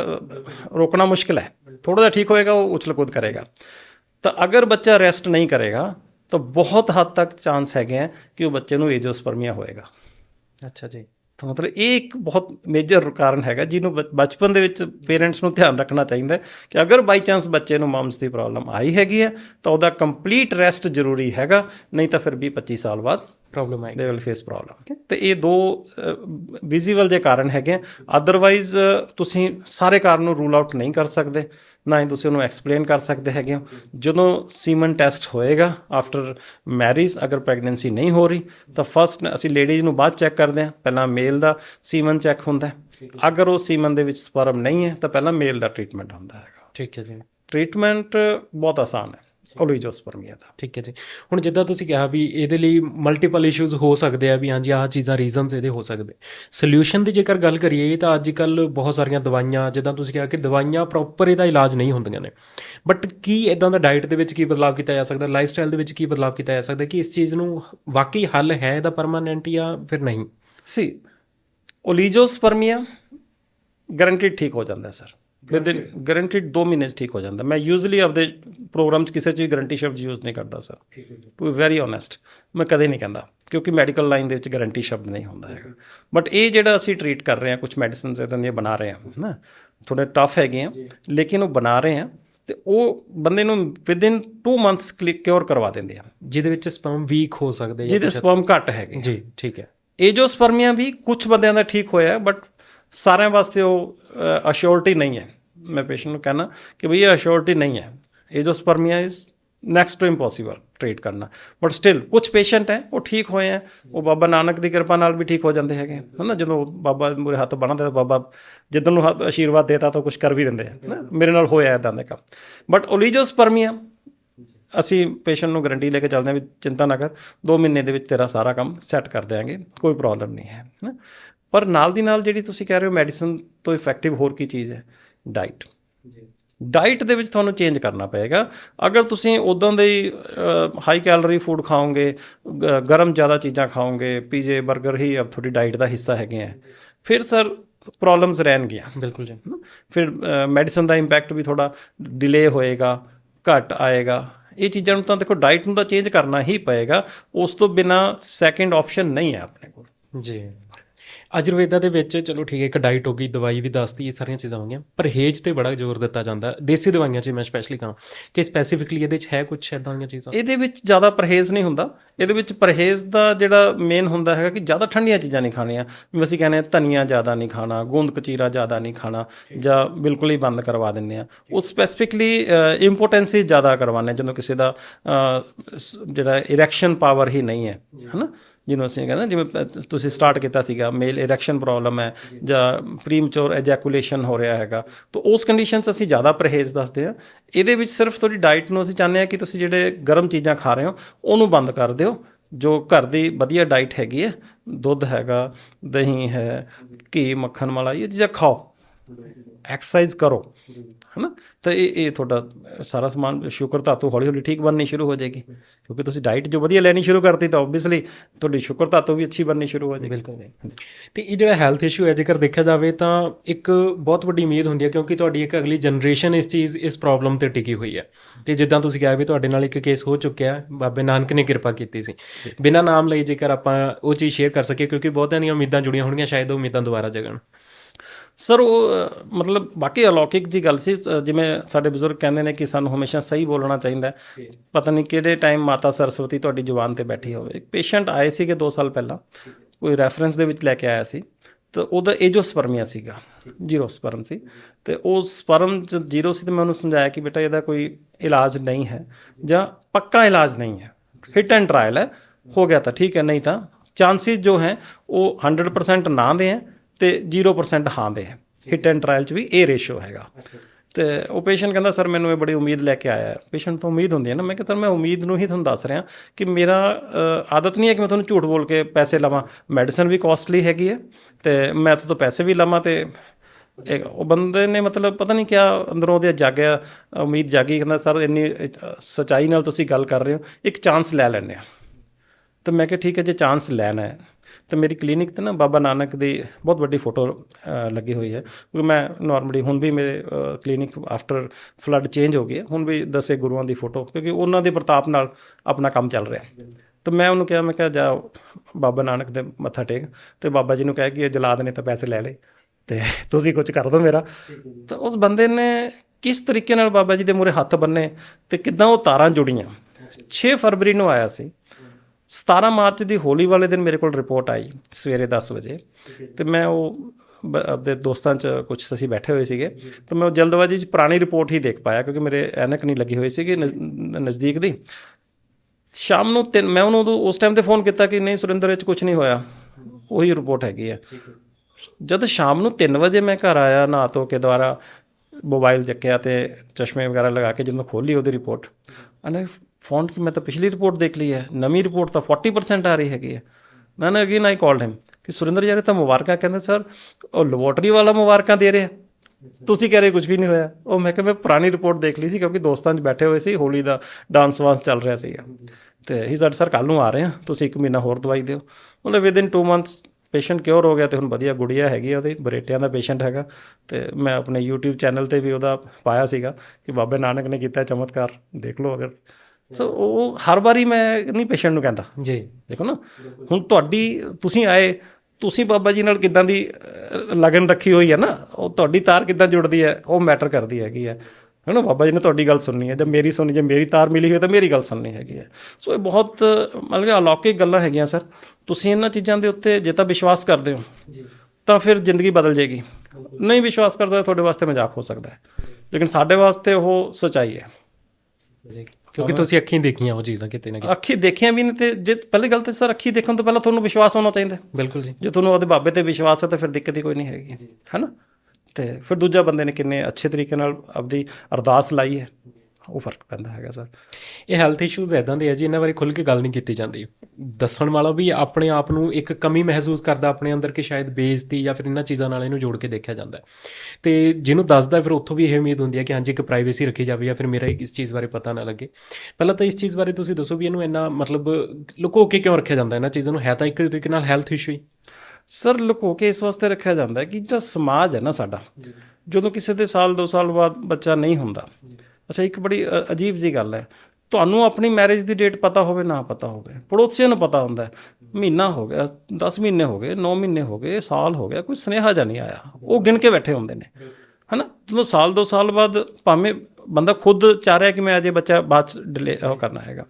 ਰੋਕਣਾ ਮੁਸ਼ਕਿਲ ਹੈ। ਥੋੜਾ ਜਿਹਾ ਠੀਕ ਹੋਏਗਾ ਉਹ ਉਛਲ ਕੁੱਦ ਕਰੇਗਾ। ਤਾਂ ਅਗਰ ਬੱਚਾ ਰੈਸਟ ਨਹੀਂ ਕਰੇਗਾ ਤਾਂ ਬਹੁਤ ਹੱਦ ਤੱਕ ਚਾਂਸ ਹੈਗੇ ਆ ਕਿ ਉਹ ਬੱਚੇ ਨੂੰ ਏਜੋਸਪਰਮੀਆ ਹੋਏਗਾ। ਅੱਛਾ ਜੀ। ਤਾਂ ਮਤਲਬ ਇਹ ਇੱਕ ਬਹੁਤ ਮੇਜਰ ਕਾਰਨ ਹੈਗਾ ਜਿਹਨੂੰ ਬਚਪਨ ਦੇ ਵਿੱਚ ਪੇਰੈਂਟਸ ਨੂੰ ਧਿਆਨ ਰੱਖਣਾ ਚਾਹੀਦਾ ਕਿ ਅਗਰ ਬਾਈ ਚਾਂਸ ਬੱਚੇ ਨੂੰ ਮਮਸ ਦੀ ਪ੍ਰੋਬਲਮ ਆਈ ਹੈਗੀ ਹੈ ਤਾਂ ਉਹਦਾ ਕੰਪਲੀਟ ਰੈਸਟ ਜ਼ਰੂਰੀ ਹੈਗਾ ਨਹੀਂ ਤਾਂ ਫਿਰ 20 25 ਸਾਲ ਬਾਅਦ ਪ੍ਰੋਬਲਮ ਆਏਗੀ। ਦੇ ਵਿਲ ਫੇਸ ਪ੍ਰੋਬਲਮ ਤੇ ਇਹ ਦੋ ਵਿਜ਼ੀਬਲ ਜੇ ਕਾਰਨ ਹੈਗੇ ਅਦਰਵਾਈਜ਼ ਤੁਸੀਂ ਸਾਰੇ ਕਾਰਨ ਨੂੰ ਰੂਲ ਆਊਟ ਨਹੀਂ ਕਰ ਸਕਦੇ। ਨਾ ਹੀ ਤੁਸੀਂ ਉਹਨੂੰ ਐਕਸਪਲੇਨ ਕਰ ਸਕਦੇ ਹੈਗੇ ਹੋ। ਜਦੋਂ ਸੀਮਨ ਟੈਸਟ ਹੋਏਗਾ ਆਫਟਰ ਮੈਰਿਜ ਅਗਰ ਪ੍ਰੈਗਨੈਂਸੀ ਨਹੀਂ ਹੋ ਰਹੀ ਤਾਂ ਫਸਟ ਅਸੀਂ ਲੇਡੀਜ਼ ਨੂੰ ਬਾਅਦ ਚੈੱਕ ਕਰਦੇ ਹਾਂ। ਪਹਿਲਾਂ ਮੇਲ ਦਾ ਸੀਮਨ ਚੈੱਕ ਹੁੰਦਾ ਅਗਰ ਉਹ ਸੀਮਨ ਦੇ ਵਿੱਚ ਸਪਰਮ ਨਹੀਂ ਹੈ ਤਾਂ ਪਹਿਲਾਂ ਮੇਲ ਦਾ ਟ੍ਰੀਟਮੈਂਟ ਹੁੰਦਾ ਹੈਗਾ। ਠੀਕ ਹੈ ਜੀ। ਟ੍ਰੀਟਮੈਂਟ ਬਹੁਤ ਆਸਾਨ ਹੈ। ਓਲੀਜੋਸਪਰਮੀਆ ਦਾ ਠੀਕ ਹੈ ਜੀ। ਹੁਣ ਜਿੱਦਾਂ ਤੁਸੀਂ ਕਿਹਾ ਵੀ ਇਹਦੇ ਲਈ ਮਲਟੀਪਲ ਇਸ਼ੂਜ਼ ਹੋ ਸਕਦੇ ਆ ਵੀ ਹਾਂਜੀ ਆਹ ਚੀਜ਼ਾਂ ਰੀਜ਼ਨਸ ਇਹਦੇ ਹੋ ਸਕਦੇ। ਸੋਲੂਸ਼ਨ ਦੀ ਜੇਕਰ ਗੱਲ ਕਰੀਏ ਤਾਂ ਅੱਜ ਕੱਲ ਬਹੁਤ ਸਾਰੀਆਂ ਦਵਾਈਆਂ ਜਿੱਦਾਂ ਤੁਸੀਂ ਕਿਹਾ ਕਿ ਦਵਾਈਆਂ ਪ੍ਰੋਪਰ ਇਹਦਾ ਇਲਾਜ ਨਹੀਂ ਹੁੰਦੀਆਂ ਨੇ। ਬਟ ਕੀ ਇਦਾਂ ਦਾ ਡਾਈਟ ਦੇ ਵਿੱਚ ਕੀ ਬਦਲਾਅ ਕੀਤਾ ਜਾ ਸਕਦਾ? ਲਾਈਫ ਸਟਾਈਲ ਦੇ ਵਿੱਚ ਕੀ ਬਦਲਾਅ ਕੀਤਾ ਜਾ ਸਕਦਾ ਕਿ ਇਸ ਚੀਜ਼ ਨੂੰ ਵਾਕਈ ਹੱਲ ਹੈ ਇਹਦਾ ਪਰਮਾਨੈਂਟ ਜਾਂ ਫਿਰ ਨਹੀਂ? ਸੀ ਓਲੀਜੋਸਪਰਮੀਆ ਗਾਰੰਟੀਡ ਠੀਕ ਹੋ ਜਾਂਦਾ ਸਰ ਵਿਦਿਨ ਗਾਰੰਟੀਡ 2 ਮਹੀਨੇ ਠੀਕ ਹੋ ਜਾਂਦਾ। ਮੈਂ ਯੂਜ਼ੂਲੀ ਆਪਦੇ ਪ੍ਰੋਗਰਾਮ 'ਚ ਕਿਸੇ 'ਚ ਵੀ ਗਾਰੰਟੀ ਸ਼ਬਦ ਯੂਜ਼ ਨਹੀਂ ਕਰਦਾ ਸਰ ਟੂ ਵੈਰੀ ਓਨੈਸਟ ਮੈਂ ਕਦੇ ਨਹੀਂ ਕਹਿੰਦਾ ਕਿਉਂਕਿ ਮੈਡੀਕਲ ਲਾਈਨ ਦੇ ਵਿੱਚ ਗਾਰੰਟੀ ਸ਼ਬਦ ਨਹੀਂ ਹੁੰਦਾ ਹੈਗਾ। ਬਟ ਇਹ ਜਿਹੜਾ ਅਸੀਂ ਟਰੀਟ ਕਰ ਰਹੇ ਹਾਂ ਕੁਝ ਮੈਡੀਸਿਨਸ ਇਦਾਂ ਦੀਆਂ ਬਣਾ ਰਹੇ ਹਾਂ ਨਾ ਥੋੜੇ ਟਫ ਹੈਗੇ ਆ ਲੇਕਿਨ ਉਹ ਬਣਾ ਰਹੇ ਹਾਂ ਤੇ ਉਹ ਬੰਦੇ ਨੂੰ ਵਿਦਿਨ 2 ਮੰਥਸ ਕਿਉਰ ਕਰਵਾ ਦਿੰਦੇ ਆ। ਜਿਹਦੇ ਵਿੱਚ ਸਪਰਮ ਵੀਕ ਹੋ ਸਕਦੇ ਜਾਂ ਜਿਹਦੇ ਸਪਰਮ ਘੱਟ ਹੈਗੇ ਜੀ ਠੀਕ ਹੈ। ਏਜੋਸਪਰਮੀਆ ਵੀ ਕੁਝ ਬੰਦਿਆਂ ਦਾ ਠੀਕ ਹੋਇਆ ਬਟ ਸਾਰਿਆਂ ਵਾਸਤੇ ਉਹ ਅਸ਼ੋਰਟੀ ਨਹੀਂ ਹੈ। ਮੈਂ ਪੇਸ਼ੈਂਟ ਨੂੰ ਕਹਿਣਾ ਕਿ ਭਈ ਇਹ ਅਸ਼ੋਰਟੀ ਨਹੀਂ ਹੈ। Azoospermia is next to impossible treat ਕਰਨਾ। ਬਟ ਸਟਿਲ ਕੁਝ ਪੇਸ਼ੈਂਟ ਹੈ, ਉਹ ਠੀਕ ਹੋਏ ਹੈ। ਉਹ ਬਾਬਾ ਨਾਨਕ ਦੀ ਕਿਰਪਾ ਨਾਲ ਵੀ ਠੀਕ ਹੋ ਜਾਂਦੇ ਹੈਗੇ ਹਨਾ? ਜਦੋਂ ਬਾਬਾ ਮੂਰੇ ਹੱਥ ਬਣਾਉਂਦੇ ਤਾਂ ਬਾਬਾ ਜਿੱਦਨ ਨੂੰ ਹੱਥ ਆਸ਼ੀਰਵਾਦ ਦੇਤਾ ਤਾਂ ਕੁਝ ਕਰ ਵੀ ਦਿੰਦੇ ਆ ਹਨਾ? ਮੇਰੇ ਨਾਲ ਹੋਇਆ ਇਦਾਂ ਦੇ ਕੰਮ। ਬਟ ਓਲੀਜੋਸਪਰਮੀਆ ਅਸੀਂ ਪੇਸ਼ੈਂਟ ਨੂੰ ਗਾਰੰਟੀ ਲੈ ਕੇ ਚੱਲਦੇ ਹਾਂ ਵੀ ਚਿੰਤਾ ਨਾ ਕਰ 2 ਮਹੀਨੇ ਦੇ ਵਿੱਚ ਤੇਰਾ ਸਾਰਾ ਕੰਮ ਸੈੱਟ ਕਰ ਦਿਆਂਗੇ, ਕੋਈ ਪ੍ਰੋਬਲਮ ਨਹੀਂ ਹੈ ਨਾ ਪਰ ਨਾਲ ਦੀ ਨਾਲ ਜਿਹੜੀ ਤੁਸੀਂ ਕਹਿ ਰਹੇ ਹੋ ਮੈਡੀਸਨ ਤੋਂ ਇਫੈਕਟਿਵ ਹੋਰ ਕੀ ਚੀਜ਼ ਹੈ? ਡਾਈਟ। ਡਾਈਟ ਦੇ ਵਿੱਚ ਤੁਹਾਨੂੰ ਚੇਂਜ ਕਰਨਾ ਪਏਗਾ। ਅਗਰ ਤੁਸੀਂ ਉਦੋਂ ਦੇ ਹਾਈ ਕੈਲਰੀ ਫੂਡ ਖਾਓਗੇ ਗਰਮ ਜ਼ਿਆਦਾ ਚੀਜ਼ਾਂ ਖਾਓਗੇ ਪੀਜ਼ੇ 버ਗਰ ਹੀ ਅਬ ਤੁਹਾਡੀ ਡਾਈਟ ਦਾ ਹਿੱਸਾ ਹੈਗੇ ਆ। ਫਿਰ ਸਰ ਪ੍ਰੋਬਲਮਸ ਰਹਿਣਗੀਆਂ। ਬਿਲਕੁਲ ਜੀ। ਫਿਰ ਮੈਡੀਸਨ ਦਾ ਇੰਪੈਕਟ ਵੀ ਥੋੜਾ ਡਿਲੇ ਹੋਏਗਾ ਘਟ ਆਏਗਾ। ਇਹ ਚੀਜ਼ਾਂ ਨੂੰ ਤਾਂ ਦੇਖੋ ਡਾਈਟ ਨੂੰ ਤਾਂ ਚੇਂਜ ਕਰਨਾ ਹੀ ਪਏਗਾ। ਉਸ ਤੋਂ ਬਿਨਾ ਸੈਕੰਡ ਆਪਸ਼ਨ ਨਹੀਂ ਹੈ ਆਪਣੇ ਕੋਲ। ਜੀ। ਆਯੁਰਵੇਦਾ ਦੇ ਵਿੱਚ, ਚਲੋ ਠੀਕ ਹੈ, ਇੱਕ ਡਾਈਟ ਹੋ ਗਈ, ਦਵਾਈ ਵੀ ਦੱਸਦੀ ਇਹ ਸਾਰੀਆਂ ਚੀਜ਼ਾਂ ਹੋ ਗਈਆਂ ਪਰਹੇਜ਼ ਤੇ ਬੜਾ ਜ਼ੋਰ ਦਿੱਤਾ ਜਾਂਦਾ, ਦੇਸੀ ਦਵਾਈਆਂ 'ਚ ਮੈਂ ਸਪੈਸ਼ਲੀ ਕਹਾਂ ਕਿ ਸਪੈਸੀਫਿਕਲੀ ਇਹਦੇ 'ਚ ਹੈ ਕੁਝ ਇਦਾਂ ਦੀਆਂ ਚੀਜ਼ਾਂ? ਇਹਦੇ ਵਿੱਚ ਜ਼ਿਆਦਾ ਪਰਹੇਜ਼ ਨਹੀਂ ਹੁੰਦਾ, ਇਹਦੇ ਵਿੱਚ ਪਰਹੇਜ਼ ਦਾ ਜਿਹੜਾ ਮੇਨ ਹੁੰਦਾ ਹੈਗਾ ਕਿ ਜ਼ਿਆਦਾ ਠੰਡੀਆਂ ਚੀਜ਼ਾਂ ਨਹੀਂ ਖਾਣੀਆਂ, ਜਿਵੇਂ ਅਸੀਂ ਕਹਿੰਦੇ ਹਾਂ ਧਨੀਆ ਜ਼ਿਆਦਾ ਨਹੀਂ ਖਾਣਾ, ਗੂੰਦ ਕਚੀਰਾ ਜ਼ਿਆਦਾ ਨਹੀਂ ਖਾਣਾ, ਜਾਂ ਬਿਲਕੁਲ ਹੀ ਬੰਦ ਕਰਵਾ ਦਿੰਦੇ ਆ ਉਹ ਸਪੈਸੀਫਿਕਲੀ ਇੰਪੋਰਟੈਂਸੀ ਜ਼ਿਆਦਾ ਕਰਵਾਉਂਦੇ ਜਦੋਂ ਕਿਸੇ ਦਾ ਸ- ਜਿਹੜਾ ਇਰੈਕਸ਼ਨ ਪਾਵਰ ਹੀ ਨਹੀਂ ਹੈ, ਹਨਾ? ਜਿਹਨੂੰ ਅਸੀਂ ਕਹਿੰਦੇ ਜਿਵੇਂ ਤੁਸੀਂ ਸਟਾਰਟ ਕੀਤਾ ਸੀਗਾ ਮੇਲ ਇਰੈਕਸ਼ਨ ਪ੍ਰੋਬਲਮ ਹੈ ਜਾਂ ਪ੍ਰੀਮਚੋਰ ਐਜੈਕੂਲੇਸ਼ਨ ਹੋ ਰਿਹਾ ਹੈਗਾ, ਤਾਂ ਉਸ ਕੰਡੀਸ਼ਨ 'ਚ ਅਸੀਂ ਜ਼ਿਆਦਾ ਪਰਹੇਜ਼ ਦੱਸਦੇ ਹਾਂ। ਇਹਦੇ ਵਿੱਚ ਸਿਰਫ ਤੁਹਾਡੀ ਡਾਈਟ ਨੂੰ ਅਸੀਂ ਚਾਹੁੰਦੇ ਹਾਂ ਕਿ ਤੁਸੀਂ ਜਿਹੜੇ ਗਰਮ ਚੀਜ਼ਾਂ ਖਾ ਰਹੇ ਹੋ, ਉਹਨੂੰ ਬੰਦ ਕਰ ਦਿਓ। ਜੋ ਘਰ ਦੀ ਵਧੀਆ ਡਾਈਟ ਹੈਗੀ ਹੈ, ਦੁੱਧ ਹੈਗਾ, ਦਹੀਂ ਹੈ, ਘੀ, ਮੱਖਣ, ਮਲਾਈ, ਇਹ ਚੀਜ਼ਾਂ ਖਾਓ। ਐਕਸਰਸਾਈਜ਼ ਕਰੋ। ਹਨਾ? ਤਾਂ ਇਹ ਇਹ ਤੁਹਾਡਾ ਸਾਰਾ ਸਮਾਨ ਸ਼ੁਕਰ ਧਾਤੂ ਹੌਲੀ ਹੌਲੀ ਠੀਕ ਬਣਨੀ ਸ਼ੁਰੂ ਹੋ ਜਾਏਗੀ। ਕਿਉਂਕਿ ਤੁਸੀਂ ਡਾਈਟ ਜੋ ਵਧੀਆ ਲੈਣੀ ਸ਼ੁਰੂ ਕਰਤੀ ਤਾਂ ਆਬਵੀਅਸਲੀ ਤੁਹਾਡੀ ਸ਼ੁਕਰ ਧਾਤੂ ਵੀ ਅੱਛੀ ਬਣਨੀ ਸ਼ੁਰੂ ਹੋ ਜਾਏਗੀ। ਬਿਲਕੁਲ ਤੇ ਇਹ ਜਿਹੜਾ ਹੈਲਥ ਇਸ਼ੂ ਹੈ ਜੇਕਰ ਦੇਖਿਆ ਜਾਵੇ ਤਾਂ ਇੱਕ ਬਹੁਤ ਵੱਡੀ ਉਮੀਦ ਹੁੰਦੀ ਹੈ ਕਿਉਂਕਿ ਤੁਹਾਡੀ ਇੱਕ ਅਗਲੀ ਜਨਰੇਸ਼ਨ ਇਸ ਚੀਜ਼ ਇਸ ਪ੍ਰੋਬਲਮ ਤੇ ਟਿਕੀ ਹੋਈ ਹੈ। ਤੇ ਜਿੱਦਾਂ ਤੁਸੀਂ ਕਿਹਾ ਵੀ ਤੁਹਾਡੇ ਨਾਲ ਇੱਕ ਕੇਸ ਹੋ ਚੁੱਕਿਆ ਹੈ, ਬਾਬੇ ਨਾਨਕ ਨੇ ਕਿਰਪਾ ਕੀਤੀ ਸੀ। ਬਿਨਾਂ ਨਾਮ ਲਈ ਜੇਕਰ ਆਪਾਂ ਉਹ ਚੀਜ਼ ਸ਼ੇਅਰ ਕਰ ਸਕੀਏ ਕਿਉਂਕਿ ਬਹੁਤਿਆਂ ਦੀਆਂ ਉਮੀਦਾਂ ਜੁੜੀਆਂ ਹੋਣਗੀਆਂ ਸ਼ਾਇਦ ਉਹ ਉਮੀਦਾਂ ਦੁਬਾਰਾ ਜਗਣ। ਸਰ ਉਹ ਮਤਲਬ ਬਾਕੀ ਅਲੌਕਿਕ ਜੀ ਗੱਲ ਸੀ ਜਿਵੇਂ ਸਾਡੇ ਬਜ਼ੁਰਗ ਕਹਿੰਦੇ ਨੇ ਕਿ ਸਾਨੂੰ ਹਮੇਸ਼ਾ ਸਹੀ ਬੋਲਣਾ ਚਾਹੀਦਾ ਪਤਾ ਨਹੀਂ ਕਿਹੜੇ ਟਾਈਮ ਮਾਤਾ ਸਰਸਵਤੀ ਤੁਹਾਡੀ ਜ਼ੁਬਾਨ ਤੇ ਬੈਠੀ ਹੋਵੇ। ਇੱਕ ਪੇਸ਼ੈਂਟ ਆਏ ਸੀਗੇ 2 ਸਾਲ ਪਹਿਲਾਂ ਕੋਈ ਰੈਫਰੈਂਸ ਦੇ ਵਿੱਚ ਲੈ ਕੇ ਆਇਆ ਸੀ। ਤਾਂ ਉਹਦਾ ਏਜੋਸਪਰਮੀਆ ਸੀਗਾ ਜ਼ੀਰੋ ਸਪਰਮ ਸੀ। ਤੇ ਉਹ ਸਪਰਮ ਜ਼ੀਰੋ ਸੀ ਤੇ ਮੈਂ ਉਹਨੂੰ ਸਮਝਾਇਆ ਕਿ ਬੇਟਾ ਇਹਦਾ ਕੋਈ ਇਲਾਜ ਨਹੀਂ ਹੈ ਜਾਂ ਪੱਕਾ ਇਲਾਜ ਨਹੀਂ ਹੈ। ਹਿੱਟ ਐਂਡ ਟ੍ਰਾਇਲ ਹੈ। ਹੋ ਗਿਆ ਤਾਂ ਠੀਕ ਹੈ ਨਹੀਂ ਤਾਂ ਚਾਂਸਿਸ ਜੋ ਹੈ ਉਹ 100% ਨਾ ਦੇ ਹੈ ਤੇ 0% ਹਾਂ ਦੇ ਹੈ। ਹਿੱਟ ਐਂਡ ਟ੍ਰਾਇਲ 'ਚ ਵੀ ਇਹ ਰੇਸ਼ੋ ਹੈਗਾ। ਤੇ ਉਹ ਪੇਸ਼ੈਂਟ ਕਹਿੰਦਾ ਸਰ ਮੈਨੂੰ ਇਹ ਬੜੀ ਉਮੀਦ ਲੈ ਕੇ ਆਇਆ ਪੇਸ਼ੈਂਟ ਤੋਂ ਉਮੀਦ ਹੁੰਦੀ ਹੈ ਨਾ। ਮੈਂ ਕਿਹਾ ਸਰ ਮੈਂ ਉਮੀਦ ਨੂੰ ਹੀ ਤੁਹਾਨੂੰ ਦੱਸ ਰਿਹਾ ਕਿ ਮੇਰਾ ਆਦਤ ਨਹੀਂ ਹੈ ਕਿ ਮੈਂ ਤੁਹਾਨੂੰ ਝੂਠ ਬੋਲ ਕੇ ਪੈਸੇ ਲਵਾਂ। ਮੈਡੀਸਨ ਵੀ ਕਾਸਟਲੀ ਹੈਗੀ ਹੈ ਤੇ ਮੈਂ ਤੁਹਾਡੇ ਤੋਂ ਪੈਸੇ ਵੀ ਲਵਾਂ ਤੇ ਇਹ ਉਹ ਬੰਦੇ ਨੇ ਮਤਲਬ ਪਤਾ ਨਹੀਂ ਕਿਆ ਅੰਦਰੋਂ ਉਹਦੇ ਜਾਗਿਆ ਉਮੀਦ ਜਾਗੀ। ਕਹਿੰਦਾ ਸਰ ਇੰਨੀ ਅ, ਸੱਚਾਈ ਨਾਲ ਤੁਸੀਂ ਗੱਲ ਕਰ ਰਹੇ ਹੋ। ਇੱਕ ਚਾਂਸ ਲੈ ਲੈਂਦੇ ਆ ਤਾਂ ਮੈਂ ਕਿਹਾ ਠੀਕ ਹੈ ਜੇ ਚਾਂਸ ਲੈਣਾ ਹੈ ਤਾਂ ਮੇਰੀ ਕਲੀਨਿਕ ਤੇ ਨਾ ਬਾਬਾ ਨਾਨਕ ਦੀ ਬਹੁਤ ਵੱਡੀ ਫੋਟੋ ਲੱਗੀ ਹੋਈ ਹੈ। ਕਿਉਂਕਿ ਮੈਂ ਨਾਰਮਲੀ ਹੁਣ ਵੀ ਮੇਰੇ ਕਲੀਨਿਕ ਆਫਟਰ ਫਲੱਡ ਚੇਂਜ ਹੋ ਗਈ ਹੈ, ਹੁਣ ਵੀ ਦਸੇ ਗੁਰੂਆਂ ਦੀ ਫੋਟੋ, ਕਿਉਂਕਿ ਉਹਨਾਂ ਦੇ ਪ੍ਰਤਾਪ ਨਾਲ ਆਪਣਾ ਕੰਮ ਚੱਲ ਰਿਹਾ। ਹੈ ਤਾਂ ਮੈਂ ਉਹਨੂੰ ਕਿਹਾ, ਮੈਂ ਕਿਹਾ, ਜਾ ਬਾਬਾ ਨਾਨਕ ਦੇ ਮੱਥਾ ਟੇਕ। ਤੇ ਬਾਬਾ ਜੀ ਨੂੰ ਕਹਿ ਕਿ ਇਹ ਜਲਾਦ ਨੇ ਤਾਂ ਪੈਸੇ ਲੈ ਲਏ, ਤੇ ਤੁਸੀਂ ਕੁਝ ਕਰ ਦਿਓ ਮੇਰਾ। ਤਾਂ ਉਸ ਬੰਦੇ ਨੇ ਕਿਸ ਤਰੀਕੇ ਨਾਲ ਬਾਬਾ ਜੀ ਦੇ ਮੂਰੇ ਹੱਥ ਬੰਨੇ ਤੇ ਕਿਦਾਂ ਉਹ ਤਾਰਾਂ ਜੁੜੀਆਂ? 6 ਫਰਵਰੀ ਨੂੰ ਆਇਆ ਸੀ। 17 ਮਾਰਚ ਦੀ ਹੋਲੀ ਵਾਲੇ ਦਿਨ ਮੇਰੇ ਕੋਲ ਰਿਪੋਰਟ ਆਈ ਸਵੇਰੇ 10 ਵਜੇ। ਤੇ ਮੈਂ ਉਹ ਆਪਦੇ ਦੋਸਤਾਂ 'ਚ ਕੁਝ ਅਸੀਂ ਬੈਠੇ ਹੋਏ ਸੀਗੇ। ਤੇ ਮੈਂ ਉਹ ਜਲਦਬਾਜ਼ੀ 'ਚ ਪੁਰਾਣੀ ਰਿਪੋਰਟ ਹੀ ਦੇਖ ਪਾਇਆ ਕਿਉਂਕਿ ਮੇਰੇ ਐਨਕ ਨਹੀਂ ਲੱਗੀ ਹੋਈ ਸੀਗੀ ਨਜ਼- ਨਜ਼ਦੀਕ ਦੀ। ਸ਼ਾਮ ਨੂੰ ਤਿੰਨ ਮੈਂ ਉਹਨੂੰ ਉਸ ਟਾਈਮ ਤੇ ਫੋਨ ਕੀਤਾ ਕਿ ਨਹੀਂ ਸੁਰਿੰਦਰ ਵਿੱਚ ਕੁਝ ਨਹੀਂ ਹੋਇਆ। ਉਹੀ ਰਿਪੋਰਟ ਹੈਗੀ ਹੈ। ਜਦ ਸ਼ਾਮ ਨੂੰ 3 ਵਜੇ ਮੈਂ ਘਰ ਆਇਆ ਨਹਾ ਧੋ ਕੇ ਦੁਬਾਰਾ ਮੋਬਾਈਲ ਚੱਕਿਆ ਤੇ ਚਸ਼ਮੇ ਵਗੈਰਾ ਲਗਾ ਕੇ ਜਦੋਂ ਖੋਲੀ ਉਹਦੀ ਰਿਪੋਰਟ ਅਨੇ ਫੋਨ ਕਿ ਮੈਂ ਤਾਂ ਪਿਛਲੀ ਰਿਪੋਰਟ ਦੇਖ ਲਈ ਹੈ, ਨਵੀਂ ਰਿਪੋਰਟ ਤਾਂ 40% ਆ ਰਹੀ ਹੈਗੀ ਹੈ। ਮੈਂ ਨਾ ਅਗੇਨ ਆਈ ਕਾਲਡ ਹਿਮ ਕਿ ਸੁਰਿੰਦਰ ਯਾਰ ਤਾਂ ਮੁਬਾਰਕਾਂ ਕਹਿੰਦੇ ਸਰ, ਉਹ ਲੈਬੋਰਟਰੀ ਵਾਲਾ ਮੁਬਾਰਕਾਂ ਦੇ ਰਿਹਾ। ਤੁਸੀਂ ਕਹਿ ਰਹੇ ਕੁਝ ਵੀ ਨਹੀਂ ਹੋਇਆ। ਉਹ ਮੈਂ ਕਿਹਾ ਮੈਂ ਪੁਰਾਣੀ ਰਿਪੋਰਟ ਦੇਖ ਲਈ ਸੀ ਕਿਉਂਕਿ ਦੋਸਤਾਂ 'ਚ ਬੈਠੇ ਹੋਏ ਸੀ, ਹੋਲੀ ਦਾ ਡਾਂਸ ਵਾਂਸ ਚੱਲ ਰਿਹਾ ਸੀਗਾ। ਤੇ ਹੀ said, ਸਰ ਕੱਲ ਨੂੰ ਆ ਰਹੇ ਆ ਤੁਸੀਂ ਇੱਕ ਮਹੀਨਾ ਹੋਰ ਦਵਾਈ ਦਿਓ। ਮਤਲਬ within 2 months patient cure ਹੋ ਗਿਆ ਤੇ ਹੁਣ ਵਧੀਆ ਗੁੜੀਆ ਹੈਗੀ ਆ ਉਹਦੀ, ਬਰੇਟਿਆਂ ਦਾ ਪੇਸ਼ੈਂਟ ਹੈਗਾ। ਤੇ ਮੈਂ ਆਪਣੇ YouTube ਚੈਨਲ ਤੇ ਵੀ ਉਹਦਾ ਪਾਇਆ ਸੀਗਾ ਕਿ ਬਾਬੇ ਨਾਨਕ ਨੇ ਕੀਤਾ, ਚਮਤਕਾਰ, ਦੇਖ ਲਓ ਅਗਰ ਸੋ ਉਹ ਹਰ ਵਾਰੀ ਮੈਂ ਨਹੀਂ ਪੇਸ਼ੈਂਟ ਨੂੰ ਕਹਿੰਦਾ। ਜੀ। ਦੇਖੋ ਨਾ ਹੁਣ ਤੁਹਾਡੀ ਤੁਸੀਂ ਆਏ ਤੁਸੀਂ ਬਾਬਾ ਜੀ ਨਾਲ ਕਿਦਾਂ ਦੀ ਲਗਨ ਰੱਖੀ ਹੋਈ ਹੈ ਨਾ ਉਹ ਤੁਹਾਡੀ ਤਾਰ ਕਿਦਾਂ ਜੁੜਦੀ ਹੈ ਉਹ ਮੈਟਰ ਕਰਦੀ ਹੈਗੀ ਹੈ। ਹੈਨਾ ਬਾਬਾ ਜੀ ਨੇ ਤੁਹਾਡੀ ਗੱਲ ਸੁਣਨੀ ਹੈ ਜਾਂ ਮੇਰੀ ਸੁਣਨੀ ਜੇ ਮੇਰੀ ਤਾਰ ਮਿਲੀ ਹੋਈ ਤਾਂ ਮੇਰੀ ਗੱਲ ਸੁਣਨੀ ਹੈਗੀ ਹੈ। ਸੋ ਇਹ ਬਹੁਤ ਮਤਲਬ ਕਿ ਅਲੌਕਿਕ ਗੱਲਾਂ ਹੈਗੀਆਂ ਸਰ। ਤੁਸੀਂ ਇਹਨਾਂ ਚੀਜ਼ਾਂ ਦੇ ਉੱਤੇ ਜੇ ਤਾਂ ਵਿਸ਼ਵਾਸ ਕਰਦੇ ਹੋ ਤਾਂ ਫਿਰ ਜ਼ਿੰਦਗੀ ਬਦਲ ਜਾਏਗੀ। ਨਹੀਂ ਵਿਸ਼ਵਾਸ ਕਰਦਾ ਤਾਂ ਤੁਹਾਡੇ ਵਾਸਤੇ ਮਜ਼ਾਕ ਹੋ ਸਕਦਾ ਹੈ। ਲੇਕਿਨ ਸਾਡੇ ਵਾਸਤੇ ਉਹ ਸਚਾਈ ਹੈ। ਜੀ। ਕਿਉਂਕਿ ਤੁਸੀਂ ਅੱਖੀਂ ਦੇਖੀਆਂ ਉਹ ਚੀਜ਼ਾਂ ਕਿਤੇ ਨਾ ਕਿਤੇ। ਅੱਖੀ ਦੇਖੀਆਂ ਵੀ ਨੇ ਤੇ ਜੇ ਪਹਿਲੀ ਗੱਲ ਤਾਂ ਸਰ ਅੱਖੀ ਦੇਖਣ ਤੋਂ ਪਹਿਲਾਂ ਤੁਹਾਨੂੰ ਵਿਸ਼ਵਾਸ ਹੋਣਾ ਚਾਹੀਦਾ। ਬਿਲਕੁਲ ਜੀ। ਜੇ ਤੁਹਾਨੂੰ ਉਹਦੇ ਬਾਬੇ ਤੇ ਵਿਸ਼ਵਾਸ ਹੈ ਤਾਂ ਫਿਰ ਦਿੱਕਤ ਹੀ ਕੋਈ ਨਹੀਂ ਹੈਗੀ। ਹੈਨਾ? ਤੇ ਫਿਰ ਦੂਜਾ ਬੰਦੇ ਨੇ ਕਿੰਨੇ ਅੱਛੇ ਤਰੀਕੇ ਨਾਲ ਆਪਦੀ ਅਰਦਾਸ ਲਾਈ ਹੈ। ਉਹ ਫ਼ਰਕ ਪੈਂਦਾ ਹੈਗਾ ਸਰ। ਇਹ ਹੈਲਥ ਇਸ਼ੂਜ਼ ਐਦਾਂ ਦੇ ਆ ਜੀ ਇਹਨਾਂ ਬਾਰੇ ਖੁੱਲ ਕੇ ਗੱਲ ਨਹੀਂ ਕੀਤੀ ਜਾਂਦੀ। ਦੱਸਣ ਵਾਲਾ ਵੀ ਆਪਣੇ ਆਪ ਨੂੰ ਇੱਕ ਕਮੀ ਮਹਿਸੂਸ ਕਰਦਾ ਆਪਣੇ ਅੰਦਰ ਕਿ ਸ਼ਾਇਦ ਬੇਇੱਜ਼ਤੀ ਜਾਂ ਫਿਰ ਇਹਨਾਂ ਚੀਜ਼ਾਂ ਨਾਲ ਇਹਨੂੰ ਜੋੜ ਕੇ ਦੇਖਿਆ ਜਾਂਦਾ। ਤੇ ਜਿਹਨੂੰ ਦੱਸਦਾ ਫਿਰ ਉੱਥੋਂ ਵੀ ਇਹ ਉਮੀਦ ਹੁੰਦੀ ਹੈ ਕਿ ਹਾਂਜੀ ਇੱਕ ਪ੍ਰਾਈਵੇਸੀ ਰੱਖੀ ਜਾਵੇ ਜਾਂ ਫਿਰ ਮੇਰਾ ਇਸ ਚੀਜ਼ ਬਾਰੇ ਪਤਾ ਨਾ ਲੱਗੇ। ਪਹਿਲਾਂ ਤਾਂ ਇਸ ਚੀਜ਼ ਬਾਰੇ ਤੁਸੀਂ ਦੱਸੋ ਵੀ ਇਹਨੂੰ ਇੰਨਾ ਮਤਲਬ ਲੁਕੋ ਕੇ ਕਿਉਂ ਰੱਖਿਆ ਜਾਂਦਾ? ਇਹਨਾਂ ਚੀਜ਼ਾਂ ਨੂੰ ਹੈ ਤਾਂ ਇੱਕ ਤਰੀਕੇ ਨਾਲ ਹੈਲਥ ਇਸ਼ੂ ਹੀ। ਸਰ ਲੁਕੋ ਕੇ ਇਸ ਵਾਸਤੇ ਰੱਖਿਆ ਜਾਂਦਾ ਕਿ ਜਿਹੜਾ ਸਮਾਜ ਹੈ ਨਾ ਸਾਡਾ ਜਦੋਂ ਕਿਸੇ ਦੇ ਸਾਲ 2 ਸਾਲ ਬਾਅਦ ਬੱਚਾ ਨਹੀਂ ਹੁੰਦਾ ਅੱਛਾ, ਇੱਕ ਬੜੀ ਅਜੀਬ ਜੀ ਗੱਲ ਹੈ। ਤੁਹਾਨੂੰ ਆਪਣੀ ਮੈਰਿਜ ਦੀ ਡੇਟ ਪਤਾ ਹੋਵੇ, ਨਾ ਪਤਾ ਹੋਵੇ। ਪੜੋਸੀਆਂ ਨੂੰ ਪਤਾ ਹੁੰਦਾ ਮਹੀਨਾ ਹੋ ਗਿਆ 10 ਮਹੀਨੇ ਹੋ ਗਏ 9 ਮਹੀਨੇ ਹੋ ਗਏ, ਸਾਲ ਹੋ ਗਿਆ, ਕੋਈ ਸੁਨੇਹਾ ਜਾਂ ਨਹੀਂ ਆਇਆ। ਉਹ ਗਿਣ ਕੇ ਬੈਠੇ ਹੁੰਦੇ ਨੇ। ਹਨਾ? ਜਦੋਂ ਸਾਲ, ਦੋ ਸਾਲ ਬਾਅਦ ਭਾਵੇਂ ਬੰਦਾ ਖੁਦ ਚਾਹ ਰਿਹਾ ਕਿ ਮੈਂ ਅਜੇ ਬੱਚਾ ਬਾਅਦ ਚ ਡਿਲੇ ਉਹ ਕਰਨਾ ਹੈਗਾ।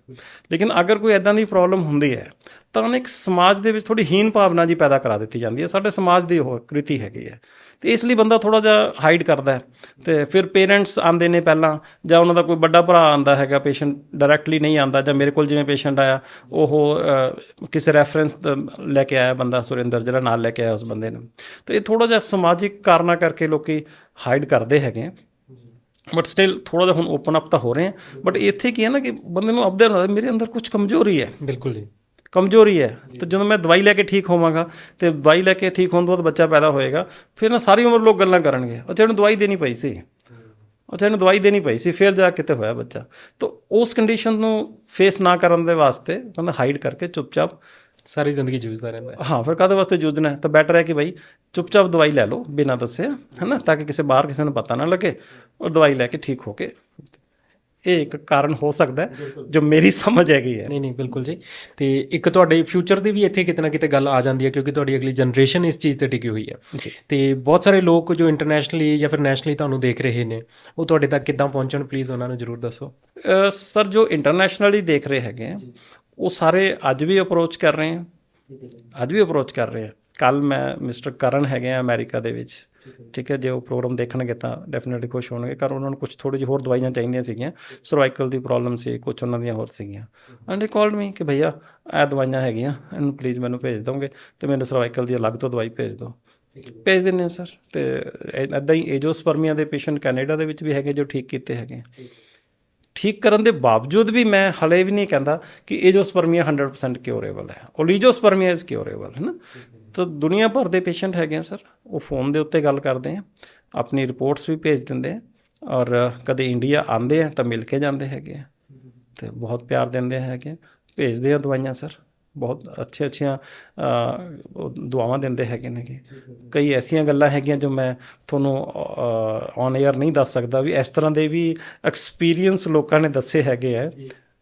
ਲੇਕਿਨ ਅਗਰ ਕੋਈ ਐਦਾਂ ਦੀ ਪ੍ਰੋਬਲਮ ਹੁੰਦੀ ਹੈ ਤਾਂ ਉਹਨੇ ਇੱਕ ਸਮਾਜ ਦੇ ਵਿੱਚ ਥੋੜੀ ਹੀਨ ਭਾਵਨਾ ਜੀ ਪੈਦਾ ਕਰਾ ਦਿੱਤੀ ਜਾਂਦੀ ਹੈ। ਸਾਡੇ ਸਮਾਜ ਦੀ ਉਹ ਕ੍ਰਿਤੀ ਹੈਗੀ ਹੈ। ਤੇ ਇਸ ਲਈ ਬੰਦਾ ਥੋੜਾ ਜਿਹਾ ਹਾਈਡ ਕਰਦਾ ਹੈ ਤੇ ਫਿਰ ਪੇਰੈਂਟਸ ਆਂਦੇ ਨੇ ਪਹਿਲਾਂ ਜਾਂ ਉਹਨਾਂ ਦਾ ਕੋਈ ਵੱਡਾ ਭਰਾ ਆਂਦਾ ਹੈਗਾ ਪੇਸ਼ੈਂਟ ਡਾਇਰੈਕਟਲੀ ਨਹੀਂ ਆਂਦਾ ਜਾਂ ਮੇਰੇ ਕੋਲ ਜਿਵੇਂ ਪੇਸ਼ੈਂਟ ਆਇਆ, ਉਹ ਕਿਸੇ ਰੈਫਰੈਂਸ ਲੈ ਕੇ ਆਇਆ ਬੰਦਾ ਸੁਰਿੰਦਰ ਜਿਹੜਾ ਨਾਲ ਲੈ ਕੇ ਆਇਆ ਉਸ ਬੰਦੇ ਨੂੰ। ਤੇ ਇਹ ਥੋੜਾ ਜਿਹਾ ਸਮਾਜਿਕ ਕਾਰਨਾਂ ਕਰਕੇ ਲੋਕੀ ਹਾਈਡ ਕਰਦੇ ਹੈਗੇ ਆ ਬਟ ਸਟਿਲ ਥੋੜਾ ਜਿਹਾ ਹੁਣ ਓਪਨ ਅਪ ਤਾਂ ਹੋ ਰਹੇ ਆ ਬਟ ਇੱਥੇ ਕੀ ਹੈ ਨਾ ਕਿ ਬੰਦੇ ਨੂੰ ਅਬਦਰ ਹੁੰਦਾ ਮੇਰੇ ਅੰਦਰ ਕੁਝ ਕਮਜ਼ੋਰੀ ਹੈ। ਬਿਲਕੁਲ ਜੀ। ਕਮਜ਼ੋਰੀ ਹੈ। ਤੇ ਜਦੋਂ ਮੈਂ ਦਵਾਈ ਲੈ ਕੇ ਠੀਕ ਹੋਵਾਂਗਾ ਤੇ ਦਵਾਈ ਲੈ ਕੇ ਠੀਕ ਹੋਣ ਤੋਂ ਬਾਅਦ ਬੱਚਾ ਪੈਦਾ ਹੋਏਗਾ ਫਿਰ ਨਾ ਸਾਰੀ ਉਮਰ ਲੋਕ ਗੱਲਾਂ ਕਰਨਗੇ। ਅੱਛਾ ਇਹਨੂੰ ਦਵਾਈ ਦੇਣੀ ਪਈ ਸੀ। ਅੱਛਾ ਇਹਨੂੰ ਦਵਾਈ ਦੇਣੀ ਪਈ ਸੀ ਫਿਰ ਜਾ ਕੇ ਤੇ ਹੋਇਆ ਬੱਚਾ। ਤਾਂ ਉਸ ਕੰਡੀਸ਼ਨ ਨੂੰ ਫੇਸ ਨਾ ਕਰਨ ਦੇ ਵਾਸਤੇ ਬੰਦਾ ਹਾਈਡ ਕਰਕੇ ਚੁੱਪਚਾਪ ਸਾਰੀ ਜ਼ਿੰਦਗੀ ਜੂਝਦਾ ਰਹਿੰਦਾ ਹੈ। ਫਿਰ ਕਾਹਦੇ ਵਾਸਤੇ ਜੂਝਣਾ ਤਾਂ ਬੈਟਰ ਹੈ ਕਿ ਭਾਈ ਚੁੱਪਚਾਪ ਦਵਾਈ ਲੈ ਲਓ ਬਿਨਾਂ ਦੱਸਿਆ ਹੈਨਾ? ਤਾਂ ਕਿ ਕਿਸੇ ਬਾਹਰ ਕਿਸੇ ਨੂੰ ਪਤਾ ਨਾ ਲੱਗੇ ਔਰ ਦਵਾਈ ਲੈ ਕੇ ਠੀਕ ਹੋ ਕੇ ਇਹ ਇੱਕ ਕਾਰਨ ਹੋ ਸਕਦਾ ਹੈ ਜੋ ਮੇਰੀ ਸਮਝ ਹੈਗੀ ਹੈ। ਨਹੀਂ ਨਹੀਂ ਬਿਲਕੁਲ ਜੀ। ਤੇ ਇੱਕ ਤੁਹਾਡੇ ਫਿਊਚਰ ਦੀ ਵੀ ਇੱਥੇ ਕਿਤੇ ਨਾ ਕਿਤੇ ਗੱਲ ਆ ਜਾਂਦੀ ਹੈ ਕਿਉਂਕਿ ਤੁਹਾਡੀ ਅਗਲੀ ਜਨਰੇਸ਼ਨ ਇਸ ਚੀਜ਼ ਤੇ ਟਿਕੀ ਹੋਈ ਹੈ। ਤੇ ਬਹੁਤ ਸਾਰੇ ਲੋਕ ਜੋ ਇੰਟਰਨੈਸ਼ਨਲੀ ਜਾਂ ਫਿਰ ਨੈਸ਼ਨਲੀ ਤੁਹਾਨੂੰ ਦੇਖ ਰਹੇ ਨੇ ਉਹ ਤੁਹਾਡੇ ਤੱਕ ਕਿੱਦਾਂ ਪਹੁੰਚਣ ਪਲੀਜ਼ ਉਹਨਾਂ ਨੂੰ ਜਰੂਰ ਦੱਸੋ। ਸਰ ਜੋ ਇੰਟਰਨੈਸ਼ਨਲੀ ਦੇਖ ਰਹੇ ਹੈਗੇ ਆ ਉਹ ਸਾਰੇ ਅੱਜ ਵੀ ਅਪਰੋਚ ਕਰ ਰਹੇ ਆ। ਅੱਜ ਵੀ ਅਪਰੋਚ ਕਰ ਰਹੇ ਆ। ਕੱਲ ਮੈਂ ਮਿਸਟਰ ਕਰਨ ਹੈਗੇ ਆ ਅਮਰੀਕਾ ਦੇ ਵਿੱਚ। ਠੀਕ ਹੈ, ਜੇ ਉਹ ਪ੍ਰੋਗਰਾਮ ਦੇਖਣਗੇ ਤਾਂ ਡੈਫੀਨਿਟਲੀ ਖੁਸ਼ ਹੋਣਗੇ। ਕਰ ਉਹਨਾਂ ਨੂੰ ਕੁਝ ਥੋੜੀ ਜਿਹੀ ਹੋਰ ਦਵਾਈਆਂ ਚਾਹੀਦੀਆਂ ਸੀਗੀਆਂ। ਸਰਵਾਈਕਲ ਦੀ ਪ੍ਰੋਬਲਮ ਸੀ ਕੁਝ ਉਹਨਾਂ ਦੀਆਂ ਹੋਰ ਸੀਗੀਆਂ। ਐਂਡ ਹੀ ਕਾਲਡ ਮੀ ਕਿ ਭਈਆ, ਇਹ ਦਵਾਈਆਂ ਹੈਗੀਆਂ, ਇਹਨੂੰ ਪਲੀਜ਼ ਮੈਨੂੰ ਭੇਜ ਦੋਗੇ ਤੇ ਮੈਨੂੰ ਸਰਵਾਈਕਲ ਦੀ ਅਲੱਗ ਤੋਂ ਦਵਾਈ ਭੇਜ ਦਿਓ। ਭੇਜ ਦਿੰਦੇ ਹਾਂ ਸਰ ਤੇ ਐਦਾਂ ਹੀ ਏਜੋਸਪਰਮੀਆ ਦੇ ਪੇਸ਼ੈਂਟ ਕੈਨੇਡਾ ਦੇ ਵਿੱਚ ਵੀ ਹੈਗੇ ਜੋ ਠੀਕ ਕੀਤੇ ਹੈਗੇ ਠੀਕ ਕਰਨ ਦੇ ਬਾਵਜੂਦ ਵੀ ਮੈਂ ਹਲੇ ਵੀ ਨਹੀਂ ਕਹਿੰਦਾ ਕਿ ਏਜੋਸਪਰਮੀਆ 100% ਕਿਉਰੇਬਲ ਹੈ। ਓਲੀਜੋਸਪਰਮੀਆ ਇਜ਼ ਕਿਉਰੇਬਲ ਹੈ ਨਾ? ਤਾਂ ਦੁਨੀਆ ਭਰ ਦੇ ਪੇਸ਼ੈਂਟ ਹੈਗੇ ਆ ਸਰ ਉਹ ਫੋਨ ਦੇ ਉੱਤੇ ਗੱਲ ਕਰਦੇ ਆ, ਆਪਣੀ ਰਿਪੋਰਟਸ ਵੀ ਭੇਜ ਦਿੰਦੇ ਆ ਔਰ ਕਦੇ ਇੰਡੀਆ ਆਉਂਦੇ ਆ ਤਾਂ ਮਿਲ ਕੇ ਜਾਂਦੇ ਹੈਗੇ ਆ। ਤੇ ਬਹੁਤ ਪਿਆਰ ਦਿੰਦੇ ਹੈਗੇ ਆ। ਭੇਜਦੇ ਆ ਦਵਾਈਆਂ ਸਰ ਬਹੁਤ ਅੱਛੇ ਅੱਛੀਆਂ ਦੁਆਵਾਂ ਦਿੰਦੇ ਹੈਗੇ ਨੇਗੇ। ਕਈ ਐਸੀਆਂ ਗੱਲਾਂ ਹੈਗੀਆਂ ਜੋ ਮੈਂ ਤੁਹਾਨੂੰ ਔਨ 에ਅਰ ਨਹੀਂ ਦੱਸ ਸਕਦਾ ਵੀ ਇਸ ਤਰ੍ਹਾਂ ਦੇ ਵੀ ਐਕਸਪੀਰੀਅੰਸ ਲੋਕਾਂ ਨੇ ਦੱਸੇ ਹੈਗੇ ਆ।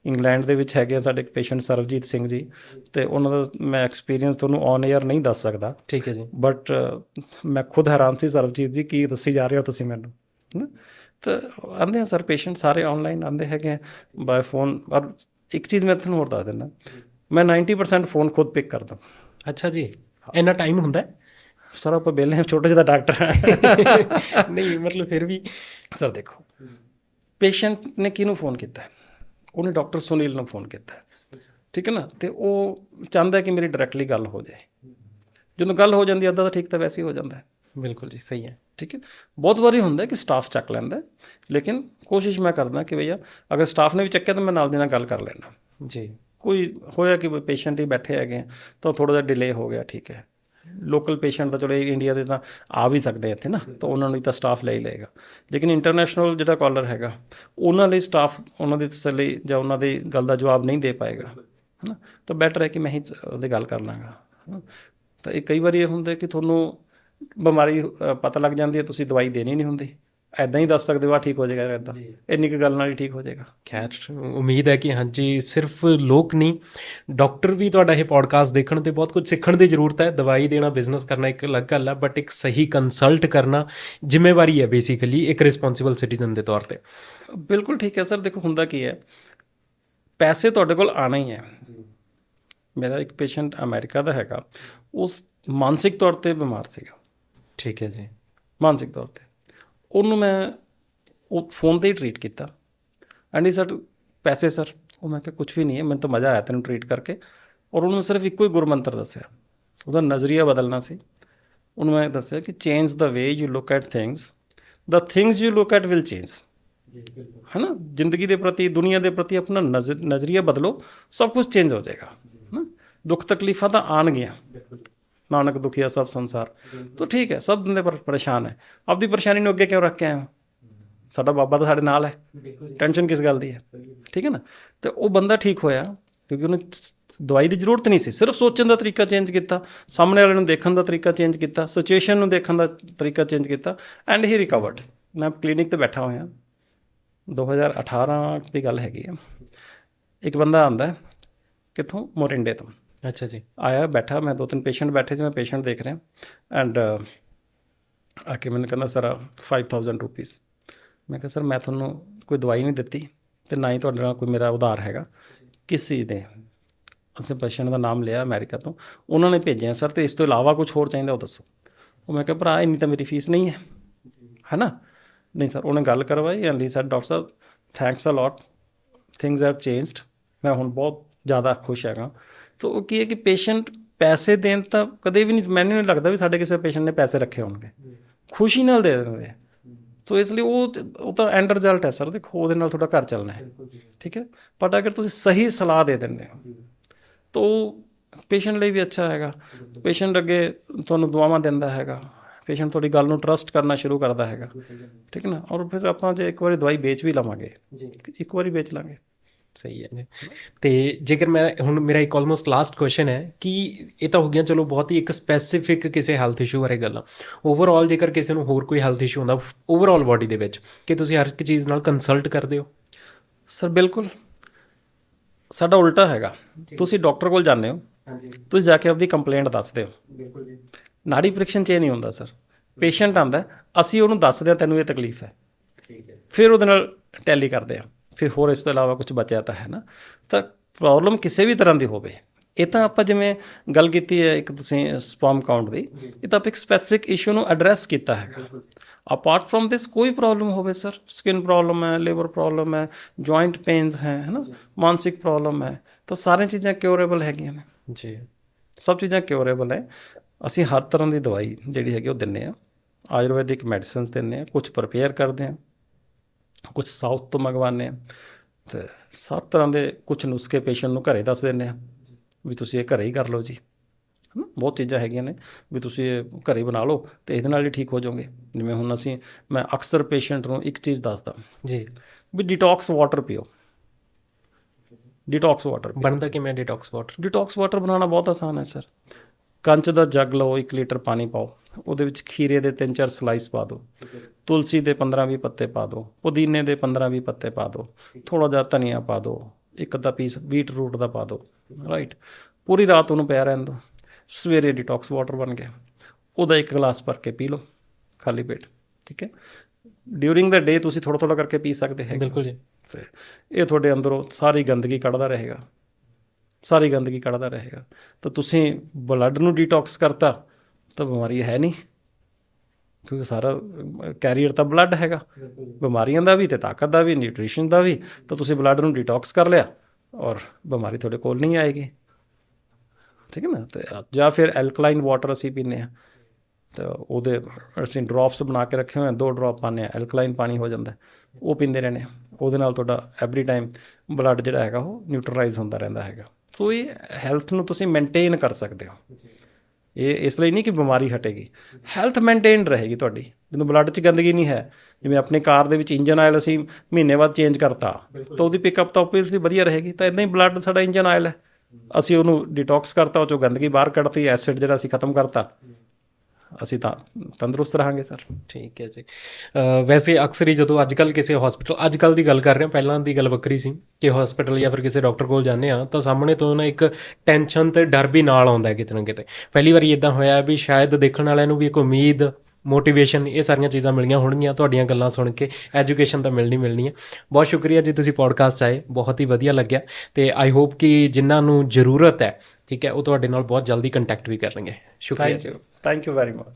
ਇੰਗਲੈਂਡ ਦੇ ਵਿੱਚ ਹੈਗੇ ਆ ਸਾਡੇ ਪੇਸ਼ੈਂਟ ਸਰਵਜੀਤ ਸਿੰਘ ਜੀ ਤੇ ਉਹਨਾਂ ਦਾ ਮੈਂ ਐਕਸਪੀਰੀਅੰਸ ਤੁਹਾਨੂੰ ਔਨ 에ਅਰ ਨਹੀਂ ਦੱਸ ਸਕਦਾ। ਠੀਕ ਹੈ ਜੀ। ਬਟ ਮੈਂ ਖੁਦ ਹੈਰਾਨ ਸੀ ਸਰਬਜੀਤ ਜੀ ਕੀ ਦੱਸੀ ਜਾ ਰਹੇ ਹੋ ਤੁਸੀਂ ਮੈਨੂੰ? ਹੈਨਾ? ਤਾਂ ਆਉਂਦੇ ਆ ਸਰ ਪੇਸ਼ੈਂਟ ਸਾਰੇ ਆਨਲਾਈਨ ਆਉਂਦੇ ਹੈਗੇ ਆ ਬਾਏ ਫੋਨ ਔਰ ਇੱਕ ਚੀਜ਼ ਮੈਂ ਤੁਹਾਨੂੰ ਹੋਰ ਦੱਸ ਦਿੰਦਾ। ਮੈਂ 90% ਫੋਨ ਖੁਦ ਪਿਕ ਕਰਦਾ। ਅੱਛਾ ਜੀ। ਇੰਨਾ ਟਾਈਮ ਹੁੰਦਾ ਹੈ? ਸਰ ਆਪਾਂ ਬੇਲੇ ਛੋਟੇ ਜਿਹੇ ਦਾ ਡਾਕਟਰ ਨਹੀਂ ਮਤਲਬ ਫਿਰ ਵੀ ਸਰ ਦੇਖੋ। ਪੇਸ਼ੈਂਟ ਨੇ ਕਿਹਨੂੰ ਫੋਨ ਕੀਤਾ? ਹੈ? ਉਹਨੇ ਡਾਕਟਰ ਸੁਨੀਲ ਨੂੰ ਫੋਨ ਕੀਤਾ। ਠੀਕ ਹੈ ਨਾ? ਤੇ ਉਹ ਚਾਹੁੰਦਾ ਕਿ ਮੇਰੀ ਡਾਇਰੈਕਟਲੀ ਗੱਲ ਹੋ ਜਾਏ। ਜਦੋਂ ਗੱਲ ਹੋ ਜਾਂਦੀ ਅੱਧਾ ਤਾਂ ਠੀਕ ਤਾਂ ਵੈਸੇ ਹੀ ਹੋ ਜਾਂਦਾ। ਬਿਲਕੁਲ ਜੀ ਸਹੀ ਹੈ। ਠੀਕ ਹੈ? ਬਹੁਤ ਵਾਰੀ ਹੁੰਦਾ ਕਿ ਸਟਾਫ ਚੱਕ ਲੈਂਦਾ ਲੇਕਿਨ ਕੋਸ਼ਿਸ਼ ਮੈਂ ਕਰਦਾ ਕਿ ਭਈਆ ਅਗਰ ਸਟਾਫ ਨੇ ਵੀ ਚੱਕਿਆ ਤਾਂ ਮੈਂ ਨਾਲ ਦੀ ਨਾਲ ਗੱਲ ਕਰ ਲੈਣਾ ਜੀ। ਕੋਈ ਹੋਇਆ ਕਿ ਪੇਸ਼ੈਂਟ ਹੀ ਬੈਠੇ ਹੈਗੇ ਤਾਂ ਥੋੜਾ ਜਿਹਾ ਡਿਲੇ ਹੋ ਗਿਆ ਠੀਕ ਹੈ। ਲੋਕਲ ਪੇਸ਼ੈਂਟ ਤਾਂ ਚਲੋ ਇੰਡੀਆ ਦੇ ਤਾਂ ਆ ਵੀ ਸਕਦੇ ਇੱਥੇ ਨਾ, ਤਾਂ ਉਹਨਾਂ ਲਈ ਤਾਂ ਸਟਾਫ ਲੈ ਹੀ ਲਏਗਾ। ਲੇਕਿਨ ਇੰਟਰਨੈਸ਼ਨਲ ਜਿਹੜਾ ਕਾਲਰ ਹੈਗਾ, ਉਹਨਾਂ ਲਈ ਸਟਾਫ ਉਹਨਾਂ ਦੇ ਤਸੱਲੀ ਜਾਂ ਉਹਨਾਂ ਦੀ ਗੱਲ ਦਾ ਜਵਾਬ ਨਹੀਂ ਦੇ ਪਾਏਗਾ, ਹਨਾ? ਤਾਂ ਬੈਟਰ ਹੈ ਕਿ ਮੈਂ ਹੀ ਉਹਦੇ ਗੱਲ ਕਰ ਲਾਂਗਾ, ਹਨਾ। ਤਾਂ ਇਹ ਕਈ ਵਾਰੀ ਇਹ ਹੁੰਦਾ ਕਿ ਤੁਹਾਨੂੰ ਬਿਮਾਰੀ ਪਤਾ ਲੱਗ ਜਾਂਦੀ ਹੈ, ਤੁਸੀਂ ਦਵਾਈ ਦੇਣੀ ਨਹੀਂ ਹੁੰਦੀ। ਐਦਾਂ ਹੀ ਦੱਸ ਸਕਦੇ ਹੋ ਆ ਠੀਕ ਹੋ ਜਾਏਗਾ ਐਦਾਂ ਇੰਨੀ ਕੁ ਗੱਲ ਨਾਲ ਹੀ ਠੀਕ ਹੋ ਜਾਏਗਾ। ਖੈਰ ਉਮੀਦ ਹੈ ਕਿ ਹਾਂਜੀ ਸਿਰਫ ਲੋਕ ਨਹੀਂ ਡਾਕਟਰ ਵੀ ਤੁਹਾਡਾ ਇਹ ਪੋਡਕਾਸਟ ਦੇਖਣ ਤੇ ਬਹੁਤ ਕੁਝ ਸਿੱਖਣ ਦੀ ਜ਼ਰੂਰਤ ਹੈ। ਦਵਾਈ ਦੇਣਾ ਬਿਜ਼ਨਸ ਕਰਨਾ ਇੱਕ ਅਲੱਗ ਗੱਲ ਹੈ ਬਟ ਇੱਕ ਸਹੀ ਕੰਸਲਟ ਕਰਨਾ ਜ਼ਿੰਮੇਵਾਰੀ ਹੈ ਬੇਸਿਕਲੀ ਇੱਕ ਰਿਸਪੌਂਸਿਬਲ ਸਿਟੀਜ਼ਨ ਦੇ ਤੌਰ ਤੇ। ਬਿਲਕੁਲ ਠੀਕ ਹੈ ਸਰ ਦੇਖੋ ਹੁੰਦਾ ਕੀ ਹੈ ਪੈਸੇ ਤੁਹਾਡੇ ਕੋਲ ਆਣਾ ਹੀ ਹੈ। ਮੇਰਾ ਇੱਕ ਪੇਸ਼ੈਂਟ ਅਮਰੀਕਾ ਦਾ ਹੈਗਾ ਉਸ ਮਾਨਸਿਕ ਤੌਰ ਤੇ ਬਿਮਾਰ ਸੀਗਾ। ਠੀਕ ਹੈ ਜੀ। ਮਾਨਸਿਕ ਤੌਰ ਤੇ। ਉਹਨੂੰ ਮੈਂ ਉਹ ਫੋਨ ਤੇ ਹੀ ਟ੍ਰੀਟ ਕੀਤਾ। ਐਂਡ ਹੀ ਸਰ ਪੈਸੇ ਸਰ ਉਹ ਮੈਂ ਕਿਹਾ ਕੁਝ ਵੀ ਨਹੀਂ ਹੈ ਮੈਨੂੰ ਤਾਂ ਮਜ਼ਾ ਆਇਆ ਤੈਨੂੰ ਟ੍ਰੀਟ ਕਰਕੇ। ਔਰ ਉਹਨੂੰ ਸਿਰਫ ਇੱਕੋ ਹੀ ਗੁਰਮੰਤਰ ਦੱਸਿਆ। ਉਹਦਾ ਨਜ਼ਰੀਆ ਬਦਲਣਾ ਸੀ। ਉਹਨੂੰ ਮੈਂ ਦੱਸਿਆ ਕਿ change the way you look at things the things you look at will change ਹਨਾ? ਜ਼ਿੰਦਗੀ ਦੇ ਪ੍ਰਤੀ ਦੁਨੀਆ ਦੇ ਪ੍ਰਤੀ ਆਪਣਾ ਨਜ਼ਰ ਨਜ਼ਰੀਆ ਬਦਲੋ ਸਭ ਕੁਝ ਚੇਂਜ ਹੋ ਜਾਏਗਾ। ਦੁੱਖ ਤਕਲੀਫਾਂ ਤਾਂ ਆਣਗੀਆਂ ਨਾਨਕ ਦੁਖੀਆ ਸਭ ਸੰਸਾਰ। ਤਾਂ ਠੀਕ ਹੈ ਸਭ ਬੰਦੇ ਪਰ ਪਰੇਸ਼ਾਨ ਹੈ। ਆਪਦੀ ਪਰੇਸ਼ਾਨੀ ਨੂੰ ਅੱਗੇ ਕਿਉਂ ਰੱਖ ਕੇ ਆਏ ਹੋ? ਸਾਡਾ ਬਾਬਾ ਤਾਂ ਸਾਡੇ ਨਾਲ ਹੈ। ਟੈਨਸ਼ਨ ਕਿਸ ਗੱਲ ਦੀ ਹੈ? ਠੀਕ ਹੈ ਨਾ? ਤੇ ਉਹ ਬੰਦਾ ਠੀਕ ਹੋਇਆ ਕਿਉਂਕਿ ਉਹਨੇ ਦਵਾਈ ਦੀ ਜ਼ਰੂਰਤ ਨਹੀਂ ਸੀ। ਸਿਰਫ ਸੋਚਣ ਦਾ ਤਰੀਕਾ ਚੇਂਜ ਕੀਤਾ ਸਾਹਮਣੇ ਵਾਲੇ ਨੂੰ ਦੇਖਣ ਦਾ ਤਰੀਕਾ ਚੇਂਜ ਕੀਤਾ ਸਿਚੁਏਸ਼ਨ ਨੂੰ ਦੇਖਣ ਦਾ ਤਰੀਕਾ ਚੇਂਜ ਕੀਤਾ ਐਂਡ ਹੀ ਰਿਕਵਰਡ ਮੈਂ ਕਲੀਨਿਕ ਤੇ ਬੈਠਾ ਹੋਇਆ। 2018 ਦੀ ਗੱਲ ਹੈਗੀ ਆ। ਇੱਕ ਬੰਦਾ ਆਂਦਾ ਕਿੱਥੋਂ? ਮੋਰਿੰਡੇ ਤੋਂ। ਅੱਛਾ ਜੀ। ਆਇਆ, ਬੈਠਾ, ਮੈਂ ਦੋ ਤਿੰਨ ਪੇਸ਼ੈਂਟ ਬੈਠੇ ਸੀ, ਮੈਂ ਪੇਸ਼ੈਂਟ ਦੇਖ ਰਿਹਾ। ਐਂਡ ਆ ਕੇ ਮੈਨੂੰ ਕਹਿੰਦਾ ਸਰ 5000 ਰੁਪੀਸ ਮੈਂ ਕਿਹਾ ਸਰ ਮੈਂ ਤੁਹਾਨੂੰ ਕੋਈ ਦਵਾਈ ਨਹੀਂ ਦਿੱਤੀ ਤੇ ਨਾ ਹੀ ਤੁਹਾਡੇ ਨਾਲ ਕੋਈ ਮੇਰਾ ਉਧਾਰ ਹੈਗਾ। ਕਿਸ ਚੀਜ਼ ਦੇ? ਅਸੀਂ ਪੇਸ਼ੈਂਟ ਦਾ ਨਾਮ ਲਿਆ ਅਮਰੀਕਾ ਤੋਂ। ਉਹਨਾਂ ਨੇ ਭੇਜਿਆ ਸਰ ਤੇ ਇਸ ਤੋਂ ਇਲਾਵਾ ਕੁਝ ਹੋਰ ਚਾਹੀਦਾ, ਉਹ ਦੱਸੋ। ਉਹ ਮੈਂ ਕਿਹਾ, ਭਰਾ, ਇੰਨੀ ਤਾਂ ਮੇਰੀ ਫੀਸ ਨਹੀਂ ਹੈ। ਹੈਨਾ? ਨਹੀਂ ਸਰ ਉਹਨੇ ਗੱਲ ਕਰਵਾਈ and he sir doctor Sahib thanks a lot things have changed ਮੈਂ ਹੁਣ ਬਹੁਤ ਜ਼ਿਆਦਾ ਖੁਸ਼ ਹੈਗਾ। ਸੋ ਉਹ ਕੀ ਹੈ ਕਿ ਪੇਸ਼ੈਂਟ ਪੈਸੇ ਦੇਣ ਤਾਂ ਕਦੇ ਵੀ ਨਹੀਂ ਮੈਨੂੰ ਨਹੀਂ ਲੱਗਦਾ ਵੀ ਸਾਡੇ ਕਿਸੇ ਪੇਸ਼ੈਂਟ ਨੇ ਪੈਸੇ ਰੱਖੇ ਹੋਣਗੇ। ਖੁਸ਼ੀ ਨਾਲ ਦੇ ਦਿੰਦੇ ਆ। ਸੋ ਇਸ ਲਈ ਉਹ ਉਹ ਤਾਂ ਐਂਡ ਰਿਜ਼ਲਟ ਹੈ ਸਰ ਦੇਖੋ ਉਹਦੇ ਨਾਲ ਤੁਹਾਡਾ ਘਰ ਚੱਲਣਾ ਹੈ। ਠੀਕ ਹੈ? ਬਟ ਅਗਰ ਤੁਸੀਂ ਸਹੀ ਸਲਾਹ ਦੇ ਦਿੰਦੇ ਹੋ ਤਾਂ ਪੇਸ਼ੈਂਟ ਲਈ ਵੀ ਅੱਛਾ ਹੈਗਾ। ਪੇਸ਼ੈਂਟ ਅੱਗੇ ਤੁਹਾਨੂੰ ਦੁਆਵਾਂ ਦਿੰਦਾ ਹੈਗਾ। ਪੇਸ਼ੈਂਟ ਤੁਹਾਡੀ ਗੱਲ ਨੂੰ ਟਰਸਟ ਕਰਨਾ ਸ਼ੁਰੂ ਕਰਦਾ ਹੈਗਾ। ਠੀਕ ਹੈ ਨਾ? ਔਰ ਫਿਰ ਆਪਾਂ ਜੇ ਇੱਕ ਵਾਰੀ ਦਵਾਈ ਵੇਚ ਵੀ ਲਵਾਂਗੇ। ਜੀ। ਇੱਕ ਵਾਰੀ ਵੇਚ ਲਾਂਗੇ। ਸਹੀ ਹੈ। ਜੀ ਤੇ ਜੇਕਰ ਮੈਂ ਹੁਣ ਮੇਰਾ ਇੱਕ ਆਲਮੋਸਟ ਲਾਸਟ ਕੁਐਸਚਨ ਹੈ ਕਿ ਇਹ ਤਾਂ ਹੋ ਗਿਆ ਚਲੋ ਬਹੁਤ ਹੀ ਇੱਕ ਸਪੈਸੀਫਿਕ ਕਿਸੇ ਹੈਲਥ ਇਸ਼ੂ ਬਾਰੇ ਗੱਲਾਂ ਓਵਰਆਲ ਜੇਕਰ ਕਿਸੇ ਨੂੰ ਹੋਰ ਕੋਈ ਹੈਲਥ ਇਸ਼ੂ ਹੁੰਦਾ ਓਵਰਆਲ ਬਾਡੀ ਦੇ ਵਿੱਚ ਕਿ ਤੁਸੀਂ ਹਰ ਇੱਕ ਚੀਜ਼ ਨਾਲ ਕੰਸਲਟ ਕਰਦੇ ਹੋ? ਸਰ ਬਿਲਕੁਲ। ਸਾਡਾ ਉਲਟਾ ਹੈਗਾ। ਤੁਸੀਂ ਡਾਕਟਰ ਕੋਲ ਜਾਂਦੇ ਹੋ। ਹਾਂਜੀ। ਤੁਸੀਂ ਜਾ ਕੇ ਆਪਣੀ ਕੰਪਲੇਂਟ ਦੱਸਦੇ ਹੋ। ਬਿਲਕੁਲ ਜੀ। ਨਾੜੀ ਪ੍ਰੀਖਣ ਚ ਇਹ ਨਹੀਂ ਹੁੰਦਾ ਸਰ ਪੇਸ਼ੈਂਟ ਆਂਦਾ ਅਸੀਂ ਉਹਨੂੰ ਦੱਸਦੇ ਹਾਂ ਤੈਨੂੰ ਇਹ ਤਕਲੀਫ ਹੈ। ਠੀਕ ਹੈ। ਫਿਰ ਉਹਦੇ ਨਾਲ ਟੈਲੀ ਕਰਦੇ ਆ ਫਿਰ ਹੋਰ ਇਸ ਤੋਂ ਇਲਾਵਾ ਕੁਝ ਬਚਿਆ ਤਾਂ ਹੈ ਨਾ। ਤਾਂ ਪ੍ਰੋਬਲਮ ਕਿਸੇ ਵੀ ਤਰ੍ਹਾਂ ਦੀ ਹੋਵੇ ਇਹ ਤਾਂ ਆਪਾਂ ਜਿਵੇਂ ਗੱਲ ਕੀਤੀ ਹੈ ਇੱਕ ਤੁਸੀਂ ਸਪਰਮ ਕਾਊਂਟ ਦੀ ਇਹ ਤਾਂ ਇੱਕ ਸਪੈਸੀਫਿਕ ਇਸ਼ੂ ਨੂੰ ਐਡਰੈਸ ਕੀਤਾ ਹੈਗਾ। ਅਪਾਰਟ ਫਰਮ ਦਿਸ ਕੋਈ ਪ੍ਰੋਬਲਮ ਹੋਵੇ ਸਰ ਸਕਿਨ ਪ੍ਰੋਬਲਮ ਹੈ ਲਿਵਰ ਪ੍ਰੋਬਲਮ ਹੈ ਜੁਆਇੰਟ ਪੇਨਸ ਹੈ ਹੈ ਨਾ। ਮਾਨਸਿਕ ਪ੍ਰੋਬਲਮ ਹੈ ਤਾਂ ਸਾਰੀਆਂ ਚੀਜ਼ਾਂ ਕਿਉਰੇਬਲ ਹੈਗੀਆਂ ਨੇ। ਜੀ। ਸਭ ਚੀਜ਼ਾਂ ਕਿਉਰੇਬਲ ਹੈ। ਅਸੀਂ ਹਰ ਤਰ੍ਹਾਂ ਦੀ ਦਵਾਈ ਜਿਹੜੀ ਹੈਗੀ ਉਹ ਦਿੰਨੇ ਆ ਆਯੁਰਵੈਦਿਕ ਮੈਡੀਸਿਨਸ ਦਿੰਨੇ ਆ ਕੁਝ ਪ੍ਰਪੇਅਰ ਕਰਦੇ ਆ ਕੁਝ ਸਾਊਥ ਤੋਂ ਮੰਗਵਾਉਂਦੇ ਆ ਤੇ ਸਭ ਤਰ੍ਹਾਂ ਦੇ ਕੁਝ ਨੁਸਖੇ ਪੇਸ਼ੈਂਟ ਨੂੰ ਘਰੇ ਦੱਸ ਦਿੰਨੇ ਆ ਵੀ ਤੁਸੀਂ ਇਹ ਘਰੇ ਹੀ ਕਰ ਲਓ ਜੀ। ਬਹੁਤ ਚੀਜ਼ਾਂ ਹੈਗੀਆਂ ਨੇ ਵੀ ਤੁਸੀਂ ਇਹ ਘਰੇ ਬਣਾ ਲਓ ਤੇ ਇਹਦੇ ਨਾਲ ਹੀ ਠੀਕ ਹੋ ਜਾਓਗੇ। ਜਿਵੇਂ ਹੁਣ ਅਸੀਂ ਮੈਂ ਅਕਸਰ ਪੇਸ਼ੈਂਟ ਨੂੰ ਇੱਕ ਚੀਜ਼ ਦੱਸਦਾ। ਜੀ। ਵੀ ਡਿਟੌਕਸ ਵਾਟਰ ਪੀਓ। ਡਿਟੌਕਸ ਵਾਟਰ ਬਣਦਾ ਕਿਵੇਂ ਡਿਟੌਕਸ ਵਾਟਰ ਡਿਟੌਕਸ ਵਾਟਰ ਬਣਾਉਣਾ ਬਹੁਤ ਆਸਾਨ ਹੈ ਸਰ ਕੰਚ ਦਾ ਜੱਗ ਲਓ 1 ਲੀਟਰ ਪਾਣੀ ਪਾਓ। ਉਹਦੇ ਵਿੱਚ ਖੀਰੇ ਦੇ 3-4 ਸਲਾਈਸ ਪਾ ਦਿਓ। ਤੁਲਸੀ ਦੇ 15-20 ਪੱਤੇ ਪਾ ਦਿਓ। ਪੁਦੀਨੇ ਦੇ 15-20 ਪੱਤੇ ਪਾ ਦਿਓ। ਥੋੜਾ ਜਿਹਾ ਧਨੀਆ ਪਾ ਦਿਓ। ਇੱਕ ਅੱਧਾ ਪੀਸ ਬੀਟ ਰੂਟ ਦਾ ਪਾ ਦਿਓ। ਰਾਈਟ ਪੂਰੀ ਰਾਤ ਉਹਨੂੰ ਪਿਆ ਰਹਿਣ ਦਿਓ। ਸਵੇਰੇ ਡਿਟੌਕਸ ਵਾਟਰ ਬਣ ਗਿਆ। ਉਹਦਾ ਇੱਕ ਗਲਾਸ ਭਰ ਕੇ ਪੀ ਲਓ। ਖਾਲੀ ਪੇਟ। ਠੀਕ ਹੈ? ਡਿਊਰਿੰਗ ਦਾ ਡੇ ਤੁਸੀਂ ਥੋੜਾ ਥੋੜਾ ਕਰਕੇ ਪੀ ਸਕਦੇ ਹੈਗੇ। ਬਿਲਕੁਲ ਜੀ। ਇਹ ਤੁਹਾਡੇ ਅੰਦਰੋਂ ਸਾਰੀ ਗੰਦਗੀ ਕੱਢਦਾ ਰਹੇਗਾ। ਸਾਰੀ ਗੰਦਗੀ ਕੱਢਦਾ ਰਹੇਗਾ। ਤਾਂ ਤੁਸੀਂ ਬਲੱਡ ਨੂੰ ਡੀਟੌਕਸ ਕਰਤਾ। ਤਾਂ ਬਿਮਾਰੀ ਹੈ ਨਹੀਂ ਕਿਉਂਕਿ ਸਾਰਾ ਕੈਰੀਅਰ ਤਾਂ ਬਲੱਡ ਹੈਗਾ। ਬਿਮਾਰੀਆਂ ਦਾ ਵੀ ਤੇ ਤਾਕਤ ਦਾ ਵੀ ਨਿਊਟ੍ਰੀਸ਼ਨ ਦਾ ਵੀ ਤਾਂ ਤੁਸੀਂ ਬਲੱਡ ਨੂੰ ਡੀਟੌਕਸ ਕਰ ਲਿਆ ਔਰ ਬਿਮਾਰੀ ਤੁਹਾਡੇ ਕੋਲ ਨਹੀਂ ਆਏਗੀ। ਠੀਕ ਹੈ ਨਾ? ਤੇ ਜਾਂ ਫਿਰ ਐਲਕਲਾਈਨ ਵਾਟਰ ਅਸੀਂ ਪੀਂਦੇ ਆ ਤਾਂ ਉਹਦੇ ਅਸੀਂ ਡ੍ਰੌਪਸ ਬਣਾ ਕੇ ਰੱਖੇ ਹੋਏ ਆ ਦੋ ਡ੍ਰੌਪ ਪਾਉਂਦੇ ਆ ਐਲਕਲਾਈਨ ਪਾਣੀ ਹੋ ਜਾਂਦਾ। ਉਹ ਪੀਂਦੇ ਰਹਿੰਦੇ ਆ ਉਹਦੇ ਨਾਲ ਤੁਹਾਡਾ ਐਵਰੀ ਟਾਈਮ ਬਲੱਡ ਜਿਹੜਾ ਹੈਗਾ ਉਹ ਨਿਊਟਰਲਾਈਜ਼ ਹੁੰਦਾ ਰਹਿੰਦਾ ਹੈਗਾ। ਸੋ ਇਹ ਹੈਲਥ ਨੂੰ ਤੁਸੀਂ ਮੇਨਟੇਨ ਕਰ ਸਕਦੇ ਹੋ। ਇਹ ਇਸ ਲਈ ਨਹੀਂ ਕਿ ਬਿਮਾਰੀ ਹਟੇਗੀ। ਹੈਲਥ ਮੇਨਟੇਨ ਰਹੇਗੀ ਤੁਹਾਡੀ। ਜਦੋਂ ਬਲੱਡ 'ਚ ਗੰਦਗੀ ਨਹੀਂ ਹੈ, ਜਿਵੇਂ ਆਪਣੀ ਕਾਰ ਦੇ ਵਿੱਚ ਇੰਜਨ ਆਇਲ ਅਸੀਂ ਮਹੀਨੇ ਬਾਅਦ ਚੇਂਜ ਕਰਤਾ, ਤਾਂ ਉਹਦੀ ਪਿਕਅਪ ਤਾਂ ਆਬਵੀਅਸਲੀ ਵਧੀਆ ਰਹੇਗੀ। ਤਾਂ ਇਦਾਂ ਹੀ ਬਲੱਡ ਸਾਡਾ ਇੰਜਨ ਆਇਲ ਹੈ। ਅਸੀਂ ਉਹਨੂੰ ਡਿਟੌਕਸ ਕਰਤਾ, ਉਹ ਚੋਂ ਗੰਦਗੀ ਬਾਹਰ ਕੱਢਤੀ ਐਸਿਡ ਜਿਹੜਾ ਅਸੀਂ ਖਤਮ ਕਰਤਾ। ਅਸੀਂ ਤਾਂ ਤੰਦਰੁਸਤ ਰਹਾਂਗੇ ਸਰ। ਠੀਕ ਹੈ ਜੀ। ਵੈਸੇ ਅਕਸਰ ਹੀ ਜਦੋਂ ਅੱਜਕੱਲ ਕਿਸੇ ਹਸਪੀਟਲ ਅੱਜਕੱਲ ਦੀ ਗੱਲ ਕਰ ਰਹੇ ਹਾਂ, ਪਹਿਲਾਂ ਦੀ ਗੱਲ ਵੱਖਰੀ ਸੀ ਕਿ ਹਸਪੀਟਲ ਜਾਂ ਫਿਰ ਕਿਸੇ ਡਾਕਟਰ ਕੋਲ ਜਾਂਦੇ ਆ ਤਾਂ ਸਾਹਮਣੇ ਤੋਂ ਨਾ ਇੱਕ ਟੈਨਸ਼ਨ ਤੇ ਡਰ ਵੀ ਨਾਲ ਆਉਂਦਾ ਹੈ ਕਿਤੇ ਨਾ ਕਿਤੇ। ਪਹਿਲੀ ਵਾਰੀ ਇਦਾਂ ਹੋਇਆ ਵੀ ਸ਼ਾਇਦ ਦੇਖਣ ਵਾਲਿਆਂ ਨੂੰ ਵੀ ਇੱਕ ਉਮੀਦ ਮੋਟੀਵੇਸ਼ਨ ਇਹ ਸਾਰੀਆਂ ਚੀਜ਼ਾਂ ਮਿਲੀਆਂ ਹੋਣਗੀਆਂ ਤੁਹਾਡੀਆਂ ਗੱਲਾਂ ਸੁਣ ਕੇ ਐਜੂਕੇਸ਼ਨ ਤਾਂ ਮਿਲਣੀ ਮਿਲਣੀ ਹੈ ਬਹੁਤ ਸ਼ੁਕਰੀਆ ਜੀ ਤੁਸੀਂ ਪੋਡਕਾਸਟ ਆਏ ਬਹੁਤ ਹੀ ਵਧੀਆ ਲੱਗਿਆ ਤੇ ਆਈ ਹੋਪ ਕਿ ਜਿਨ੍ਹਾਂ ਨੂੰ ਜ਼ਰੂਰਤ ਹੈ ਠੀਕ ਹੈ ਉਹ ਤੁਹਾਡੇ ਨਾਲ ਬਹੁਤ ਜਲਦੀ ਕੰਟੈਕਟ ਵੀ ਕਰਨਗੇ ਸ਼ੁਕਰੀਆ ਜੀ। Thank you very much